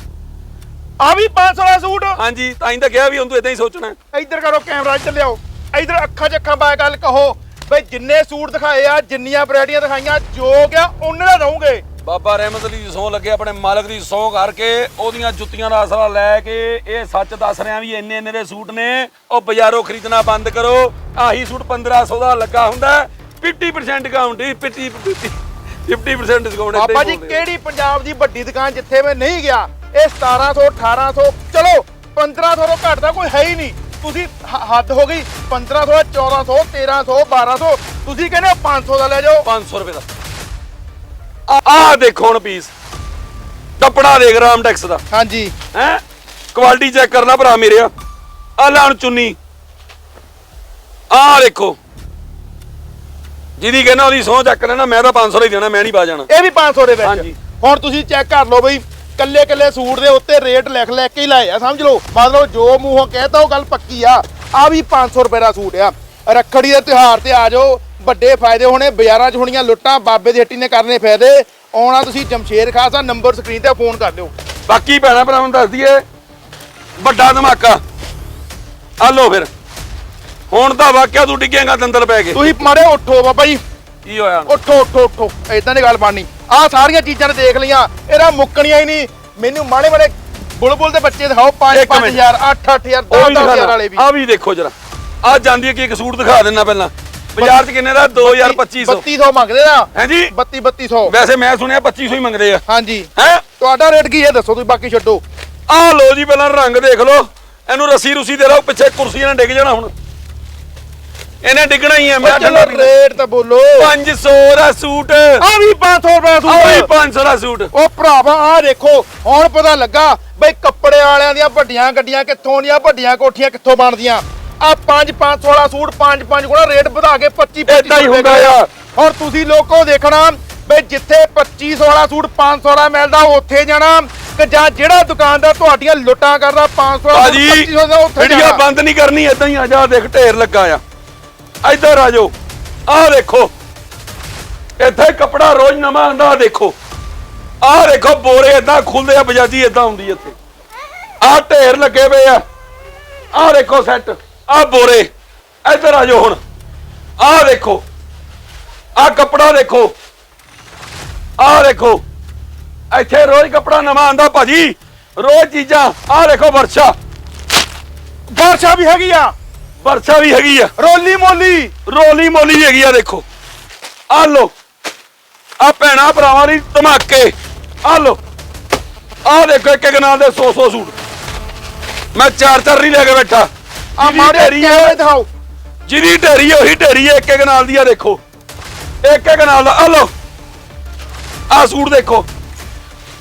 ਆ ਵੀ 500 ਦਾ ਸੂਟ? ਹਾਂਜੀ ਤਾਂ ਹੀ ਤਾਂ ਕਿਹਾ ਵੀ ਹੁਣ ਤੂੰ ਇਦਾਂ ਹੀ ਸੋਚਣਾ। ਇੱਧਰ ਕਰੋ ਕੈਮਰਾ ਇੱਧਰ ਲਿਆਓ। ਇੱਧਰ ਅੱਖਾਂ 'ਚ ਅੱਖਾਂ ਪਾ ਕੇ ਗੱਲ ਕਹੋ। ਬਈ ਜਿੰਨੇ ਸੂਟ ਦਿਖਾਏ ਆ ਜਿੰਨੀਆਂ ਵੈਰਾਈਟੀਆਂ ਦਿਖਾਈਆਂ ਜੋ ਗਿਆ ਉਹਨੇ ਦਾ ਰਹੋਗੇ ਬਾਬਾ ਰਹਿਮਤ ਅਲੀ ਦੀ ਸੌਂ ਲੱਗੇ ਆਪਣੇ ਮਾਲਕ ਦੀ ਸੌਂ ਕਰਕੇ ਉਹਦੀਆਂ ਜੁੱਤੀਆਂ ਦਾ ਆਸਰਾ ਲੈ ਕੇ ਇਹ ਸੱਚ ਦੱਸ ਰਿਹਾ ਵੀ ਇੰਨੇ ਇੰਨੇ ਦੇ ਸੂਟ ਨੇ ਉਹ ਬਾਜ਼ਾਰੋਂ ਖਰੀਦਣਾ ਬੰਦ ਕਰੋ। ਆਹੀ ਸੂਟ 1500 ਦਾ ਲੱਗਾ ਹੁੰਦਾ ਹੈ। 50% ਡਿਸਕਾਊਂਟ 50 50% ਡਿਸਕਾਊਂਟ ਬਾਬਾ ਜੀ ਕਿਹੜੀ ਪੰਜਾਬ ਦੀ ਵੱਡੀ ਦੁਕਾਨ ਜਿੱਥੇ ਮੈਂ ਨਹੀਂ ਗਿਆ ਇਹ 1700 1800 ਚਲੋ 1500 ਤੋਂ ਘੱਟ ਦਾ ਕੋਈ ਹੈ ਹੀ ਨਹੀਂ। ਤੁਸੀਂ ਹੱਦ ਹੋ ਗਈ 1500 1400 1300 1200 ਤੁਸੀਂ ਕਹਿੰਦੇ ਹੋ 500 ਦਾ ਲੈ ਜਾਓ। 500 ਰੁਪਏ ਦਾ। ਆਹ ਦੇਖੋ ਹੁਣ ਪੀਸ ਕੱਪੜਾ ਦੇਖ ਰਾਮ ਟੈਕਸ ਦਾ। ਹਾਂਜੀ। ਹੈ? ਕੁਆਲਿਟੀ ਚੈੱਕ ਕਰਨਾ ਭਰਾ ਮੇਰੇ ਆ। ਆ ਲੈਣ ਚੁੰਨੀ। ਆਹ ਦੇਖੋ। ਜਿਹਦੀ ਕਹਿੰਦਾ ਉਹਦੀ ਸਹੁੰ ਚੱਕ ਲੈਣਾ ਮੈਂ ਤਾਂ 500 ਹੀ ਦੇਣਾ ਮੈਂ ਨਹੀਂ ਪਾ ਜਾਣਾ। ਇਹ ਵੀ 500 ਦੇ ਵਿੱਚ। ਹਾਂਜੀ। ਹੁਣ ਤੁਸੀਂ ਚੈੱਕ ਕਰ ਲਓ ਬਈ ਕੱਲੇ ਕੱਲੇ ਸੂਟ ਦੇ ਉੱਤੇ ਰੇਟ ਲਿਖ ਲਿਖ ਕੇ ਹੀ ਲਾਏ ਆ ਸਮਝ ਲਓ? ਮਤਲਬ ਜੋ ਮੂੰਹੋਂ ਕਹਿਤਾ ਉਹ ਗੱਲ ਪੱਕੀ ਆ। ਆ ਵੀ 500 ਰੁਪਏ ਦਾ ਸੂਟ ਆ। ਰੱਖੜੀ ਦੇ ਤਿਉਹਾਰ ਤੇ ਆ ਜਾਓ ਵੱਡੇ ਫਾਇਦੇ ਹੋਣੇ ਬਾਜ਼ਾਰਾਂ 'ਚ ਹੋਣੀਆਂ ਲੁੱਟਾਂ ਬਾਬੇ ਦੀ ਹੱਟੀ ਨੇ ਕਰਨੇ ਫਾਇਦੇ। ਆਉਣਾ ਤੁਸੀਂ ਜਮਸ਼ੇਰ ਖਾਸ ਦਾ ਨੰਬਰ ਸਕਰੀਨ ਤੇ ਫੋਨ ਕਰ ਲਿਓ ਬਾਕੀ ਭੈਣਾਂ ਭਰਾਵਾਂ ਨੂੰ ਦੱਸ ਦਈਏ ਵੱਡਾ ਧਮਾਕਾ। ਆ ਲੋ ਫਿਰ। ਹੁਣ ਤਾਂ ਵਾਕਿਆ ਤੂੰ ਡਿੱਗੇਗਾ ਦੰਦਲ ਪੈ ਕੇ ਤੁਸੀਂ ਮਾਰੇ ਉੱਠੋ ਬਾਬਾ ਜੀ। ਕੀ ਹੋਇਆ? ਉੱਠੋ ਉੱਠੋ ਉੱਠੋ। ਇਦਾਂ ਦੀ ਗੱਲ ਬਣਨੀ। ਆ ਸਾਰੀਆਂ ਚੀਜ਼ਾਂ ਨੇ ਦੇਖ ਲਈਆਂ। ਇਹਦਾ ਮੁੱਕਣੀਆਂ ਹੀ ਨਹੀਂ। ਮੈਨੂੰ ਮਾੜੇ ਮਾੜੇ ਬੁਲਬੁਲ ਦੇ ਬੱਚੇ ਦਿਖਾਓ। 5 ਇੱਕ ਮਿੰਟ। 5000 8 8000 ਉਹ 10 ਵੀ 10000 ਦਿਖਾ ਵਾਲੇ ਵੀ। ਆ ਵੀ ਦੇਖੋ ਜਰਾ। ਆ ਜਾਂਦੀ ਹੈ ਕਿ ਇੱਕ ਸੂਟ ਦਿਖਾ ਦੇਣਾ ਪਹਿਲਾਂ। ਬਾਜ਼ਾਰ 'ਚ ਕਿੰਨੇ ਦਾ? 2250 3200 ਮੰਗਦੇ ਨਾ? ਹਾਂਜੀ। 32 3200 ਵੈਸੇ ਮੈਂ ਸੁਣਿਆ 2500 ਹੀ ਮੰਗਦੇ ਆ। ਹਾਂਜੀ। ਹੈ? ਤੁਹਾਡਾ ਰੇਟ ਕੀ ਹੈ? ਦੱਸੋ ਤੁਸੀਂ ਬਾਕੀ ਛੱਡੋ। ਆ ਲੋ ਜੀ ਪਹਿਲਾਂ ਰੰਗ ਦੇਖ ਲਓ। ਇਹਨੂੰ ਰੱਸੀ ਰੁਸੀ ਦੇ ਲਓ ਪਿੱਛੇ ਕੁਰਸੀਆਂ ਨਾਲ ਡਿੱਗ ਜਾਣਾ ਹੁਣ। ਇਹਨੇ ਡਿੱਗਣਾ ਹੀ ਹੈ ਮੈਂ ਚਲੋ। ਰੇਟ ਤਾਂ ਬੋਲੋ। 500 ਦਾ ਸੂਟ। ਆ ਵੀ 500 ਰੁਪਏ ਦਾ ਆ ਵੀ ਸੂਟ 500 ਦਾ ਸੂਟ। ਉਹ ਭਰਾਵਾ ਆ ਦੇਖੋ ਹੁਣ ਪਤਾ ਲੱਗਾ ਬਈ ਕੱਪੜੇ ਵਾਲਿਆਂ ਦੀਆਂ ਵੱਡੀਆਂ ਗੱਡੀਆਂ ਕਿੱਥੋਂ ਦੀਆਂ ਵੱਡੀਆਂ ਕੋਠੀਆਂ ਕਿੱਥੋਂ ਬਣਦੀਆਂ। ਆ 5 500 ਵਾਲਾ ਸੂਟ 5 5 ਗੁਣਾ ਰੇਟ ਵਧਾ ਕੇ 25 ਏਦਾਂ ਹੀ ਹੁੰਦਾ ਆ। ਹੁਣ ਤੁਸੀਂ ਲੋਕੋ ਦੇਖਣਾ ਬਈ ਜਿੱਥੇ 2500 ਵਾਲਾ ਸੂਟ 500 ਵਾਲਾ ਮਿਲਦਾ ਉੱਥੇ ਜਾਣਾ ਕਿ ਜਾਂ ਜਿਹੜਾ ਦੁਕਾਨਦਾਰ ਤੁਹਾਡੀਆਂ ਲੁੱਟਾਂ ਕਰਦਾ 500 ਵਾਲਾ ਬਾਜੀ 2500 ਦਾ ਉੱਥੇ ਵੀਡੀਓ ਜਾਣਾ। ਬੰਦ ਨਹੀਂ ਕਰਨੀ ਏਦਾਂ ਹੀ ਆ ਜਾ ਦੇਖ ਢੇਰ ਲੱਗਾ ਆ। ਇੱਧਰ ਆ ਜਾਓ। ਆਹ ਦੇਖੋ। ਇੱਥੇ ਕੱਪੜਾ ਰੋਜ਼ ਨਵਾਂ ਆਂਦਾ ਦੇਖੋ। ਆਹ ਦੇਖੋ ਬੋਰੇ ਏਦਾਂ ਖੁੱਲਦੇ ਆ ਬਜਾਜੀ ਏਦਾਂ ਹੁੰਦੀ ਇੱਥੇ। ਆਹ ਢੇਰ ਲੱਗੇ ਪਏ ਆ। ਆਹ ਦੇਖੋ ਸੈੱਟ ਆਹ ਬੋਰੇ ਇੱਧਰ ਆ ਜਾਓ ਹੁਣ। ਆਹ ਦੇਖੋ ਆਹ ਕੱਪੜਾ ਦੇਖੋ। ਆਹ ਦੇਖੋ ਇੱਥੇ ਰੋਜ਼ ਕੱਪੜਾ ਨਵਾਂ ਆਂਦਾ ਭਾਜੀ। ਰੋਜ਼ ਚੀਜ਼ਾਂ ਆਹ ਦੇਖੋ ਵਰਸ਼ਾ। ਵਰਸ਼ਾ ਵੀ ਹੈਗੀ ਆ। ਵਰਸ਼ਾ ਵੀ ਹੈਗੀ ਆ। ਰੋਲੀ ਮੋਲੀ। ਰੋਲੀ ਮੋਲੀ ਵੀ ਹੈਗੀ ਆ ਦੇਖੋ। ਆ ਲੋ ਆ ਭੈਣਾ ਭਰਾਵਾਂ ਦੀ ਧਮਾਕੇ। ਆ ਲੋ ਆ ਦੇਖੋ ਇੱਕ ਇੱਕ ਨਾਲ ਦੇ 100 100 ਸੂਟ। ਮੈਂ ਚਾਰ ਚਾਰ ਨਹੀਂ ਲੈ ਕੇ ਬੈਠਾ। ਆ ਜਿਹਦੀ ਮਾੜੇ ਢੇਰੀ ਆ, ਕੈਮਰੇ ਦਿਖਾਓ। ਜਿਹਦੀ ਢੇਰੀ ਆ, ਉਹੀ ਢੇਰੀ ਆ, ਇੱਕ ਇੱਕ ਨਾਲ ਦੀ ਆ ਦੇਖੋ। ਇੱਕ ਇੱਕ ਨਾਲ ਦਾ ਆ ਲੋ ਆ ਸੂਟ ਦੇਖੋ।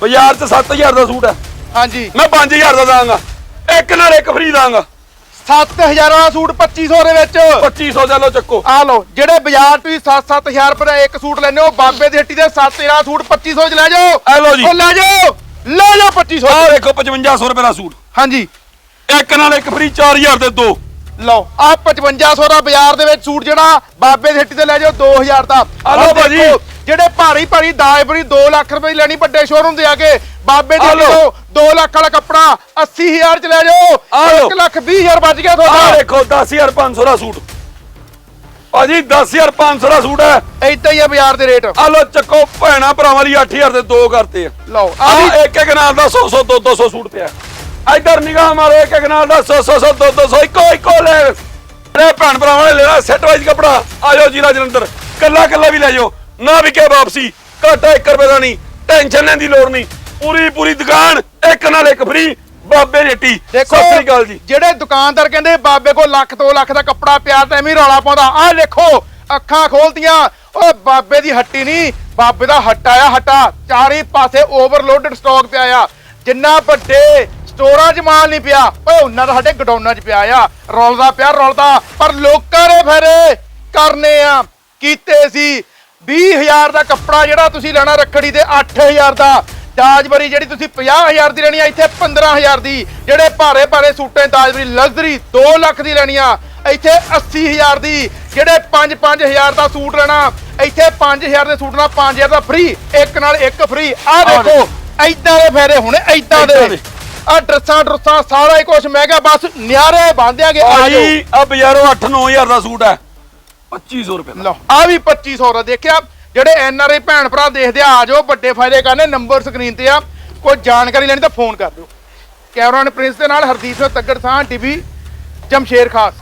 ਬਾਜ਼ਾਰ 'ਚ 7000 ਦਾ ਸੂਟ ਹੈ ਹਾਂਜੀ। ਮੈਂ 5000 ਦਾ ਦਾਂਗਾ। ਇੱਕ ਨਾਲ ਇੱਕ ਫ੍ਰੀ ਦਾਂਗਾ। 7000 ਵਾਲਾ ਸੂਟ 2500 ਦੇ ਵਿੱਚ। 2500 ਦਾ ਲੋ ਚੱਕੋ। ਆ ਲਓ ਜਿਹੜੇ ਬਾਜ਼ਾਰ ਤੁਸੀਂ 7-7000 ਰੁਪਏ ਦਾ ਇੱਕ ਸੂਟ ਲੈਨੇ ਹੋ ਬਾਬੇ ਦੀ ਹੱਟੀ ਦੇ 7 13 ਸੂਟ 2500 ਚ ਲੈ ਜਾਓ। ਆ ਲਓ ਜੀ। ਉਹ ਲੈ ਜਾਓ। ਲੈ ਜਾਓ 2500 ਆ ਦੇਖੋ 5500 ਰੁਪਏ ਦਾ ਸੂਟ। ਹਾਂਜੀ। ਇੱਕ ਨਾਲ ਇੱਕ ਫ੍ਰੀ 4000 ਦੇ ਦੋ। ਲਓ ਆ 5500 ਦਾ ਬਾਜ਼ਾਰ ਦੇ ਵਿੱਚ ਸੂਟ ਜਿਹੜਾ ਬਾਬੇ ਦੀ ਹੱਟੀ ਤੇ ਲੈ ਜਾਓ 2000 ਦਾ। ਆ ਲਓ ਆਹ ਭਾਜੀ। ਜਿਹੜੇ ਭਾਰੀ ਭਾਰੀ ਦਾਜਬਰੀ 2 ਲੱਖ ਰੁਪਏ ਦੀ ਲੈਣੀ ਵੱਡੇ ਸ਼ੋਰੂਮ ਦੇ ਆ ਕੇ ਬਾਬੇ ਦੀ ਹੱਟੀ ਲਓ। ਤੋਂ 2 ਲੱਖ ਵਾਲਾ ਕੱਪੜਾ 80000 ਚ ਲੈ ਜਾਓ। ਆ ਲਓ। 1 ਲੱਖ 20000 ਬਚ ਗਿਆ ਆ ਤੁਹਾਡਾ ਦੇਖੋ 10500 ਦਾ ਸੂਟ। ਭਾਜੀ 10500 ਦਾ ਸੂਟ ਹੈ। ਏਦਾਂ ਹੀ ਆ ਬਾਜ਼ਾਰ ਦੇ ਰੇਟ। ਆ ਲੋ ਚੱਕੋ ਭੈਣਾ ਭਰਾਵਾਂ ਲਈ 8000 ਦੇ ਦੋ ਕਰਤੇ ਆ। ਲਓ ਆ ਵੀ ਇੱਕ ਇੱਕ ਨਾਲ ਦਾ 100 100 200 200 ਸੂਟ ਪਿਆ। ਇਧਰ ਨਿਗਾਹ ਮਾਰੋ ਇੱਕ ਇੱਕ ਨਾਲ ਦਾ 100 100 100 200 200 ਇੱਕੋ ਇੱਕੋ ਲੈ। ਅਰੇ ਭੈਣ ਭਰਾਵਾਂ ਨੇ ਲੈਣਾ ਸੈੱਟ ਵਾਈਜ਼ ਕਪੜਾ। ਆਜੋ ਜ਼ਿਲ੍ਹਾ ਜਲੰਧਰ। ਕੱਲਾ ਕੱਲਾ ਵੀ ਲੈ ਜਾਓ। ਨਾ ਵਿਕੇ ਵਾਪਸੀ। ਘਾਟਾ 1 ਰੁਪਏ ਦਾ ਨਹੀਂ। ਟੈਨਸ਼ਨ ਲੈਣ ਦੀ ਲੋੜ ਨਹੀਂ। ਪੂਰੀ ਪੂਰੀ ਦੁਕਾਨ ਇੱਕ ਨਾਲ ਇੱਕ ਫ੍ਰੀ ਬਾਬੇ ਰੇਟੀ। ਦੇਖੋ ਸਤਿ ਸ੍ਰੀ ਅਕਾਲ ਜੀ। ਜਿਹੜੇ ਦੁਕਾਨਦਾਰ ਕਹਿੰਦੇ ਬਾਬੇ ਕੋਲ ਲੱਖ 2 ਲੱਖ ਦਾ ਕੱਪੜਾ ਪਿਆ ਤੇ ਐਵੇਂ ਹੀ ਰੌਲਾ ਪਾਉਂਦਾ। ਆਹ ਦੇਖੋ ਅੱਖਾਂ ਖੋਲਦੀਆਂ ਓਏ ਬਾਬੇ ਦੀ ਹੱਟੀ ਨਹੀਂ। ਬਾਬੇ ਦਾ ਹੱਟਾ ਆ ਹੱਟਾ। ਚਾਰੇ ਪਾਸੇ ਓਵਰਲੋਡਡ ਸਟਾਕ ਪਿਆ ਆ। ਜਿੰਨਾ ਵੱਡੇ ਸਟੋਰਾਂ 'ਚ ਮਾਲ ਨਹੀਂ ਪਿਆ। ਓਏ ਉਹਨਾਂ ਦਾ ਸਾਡੇ ਗਡਾਊਨਾਂ 'ਚ ਪਿਆ ਆ। ਰੌਲਦਾ ਪਿਆ ਰੌਲਦਾ। ਪਰ ਲੋਕਾਂ ਨੇ ਫਿਰ ਕਰਨੇ ਆ। ਕੀਤੇ ਸੀ। 20000 ਦਾ ਕੱਪੜਾ ਜਿਹੜਾ ਤੁਸੀਂ ਲੈਣਾ ਰੱਖੜੀ ਤੇ 8000 ਦਾ। ਦਾਜਬਰੀ ਜਿਹੜੀ ਤੁਸੀਂ 50000 ਦੀ ਲੈਣੀ ਆ ਇੱਥੇ 15000 ਦੀ। ਜਿਹੜੇ ਭਾਰੇ ਭਾਰੇ ਸੂਟਾਂ ਦਾਜਬਰੀ ਲਗਜ਼ਰੀ 2 ਲੱਖ ਦੀ ਲੈਣੀ ਆ। ਇੱਥੇ 80000 ਦੀ। ਜਿਹੜੇ 5-5000 ਦਾ ਸੂਟ ਲੈਣਾ ਇੱਥੇ 5000 ਦੇ ਸੂਟ ਨਾਲ 5000 ਦਾ ਫ੍ਰੀ ਇੱਕ ਨਾਲ ਇੱਕ ਫ੍ਰੀ ਆਹ ਦੇਖੋ ਐਦਾਂ ਦੇ ਫਾਇਦੇ ਹੁਣੇ ਐਦਾਂ ਦੇ। ਆ ਡਰੈਸਾਂ ਡਰਸਾਂ ਸਾਰਾ ਹੀ ਕੁਝ ਮੈਂ ਕਿਹਾ ਬਸ ਨਿਆਰੇ ਬਾਂਧਿਆਗੇ ਆ ਜਾਓ ਭਾਜੀ ਆ ਬਾਜ਼ਾਰੋਂ 8-9000 ਦਾ ਸੂਟ ਹੈ। 2500 ਰੁਪਏ ਦਾ। ਲਓ ਆ ਵੀ 2500 ਦਾ। ਦੇਖਿਆ ਜਿਹੜੇ ਐਨ ਆਰ ਆਈ ਭੈਣ ਭਰਾ ਦੇਖਦੇ ਆ ਆ ਜਾਓ ਵੱਡੇ ਫਾਇਦੇ ਕਰਨੇ। ਨੰਬਰ ਸਕਰੀਨ ਤੇ ਆ। ਕੋਈ ਜਾਣਕਾਰੀ ਲੈਣੀ ਤਾਂ ਫੋਨ ਕਰ ਦਿਓ। ਕੈਮਰਾਮੈਨ ਪ੍ਰਿੰਸ ਦੇ ਨਾਲ ਹਰਦੀਪ ਸਿੰਘ ਤੱਗੜ ਸਾਹ ਟੀਵੀ ਜਮਸ਼ੇਰ ਖਾਸ।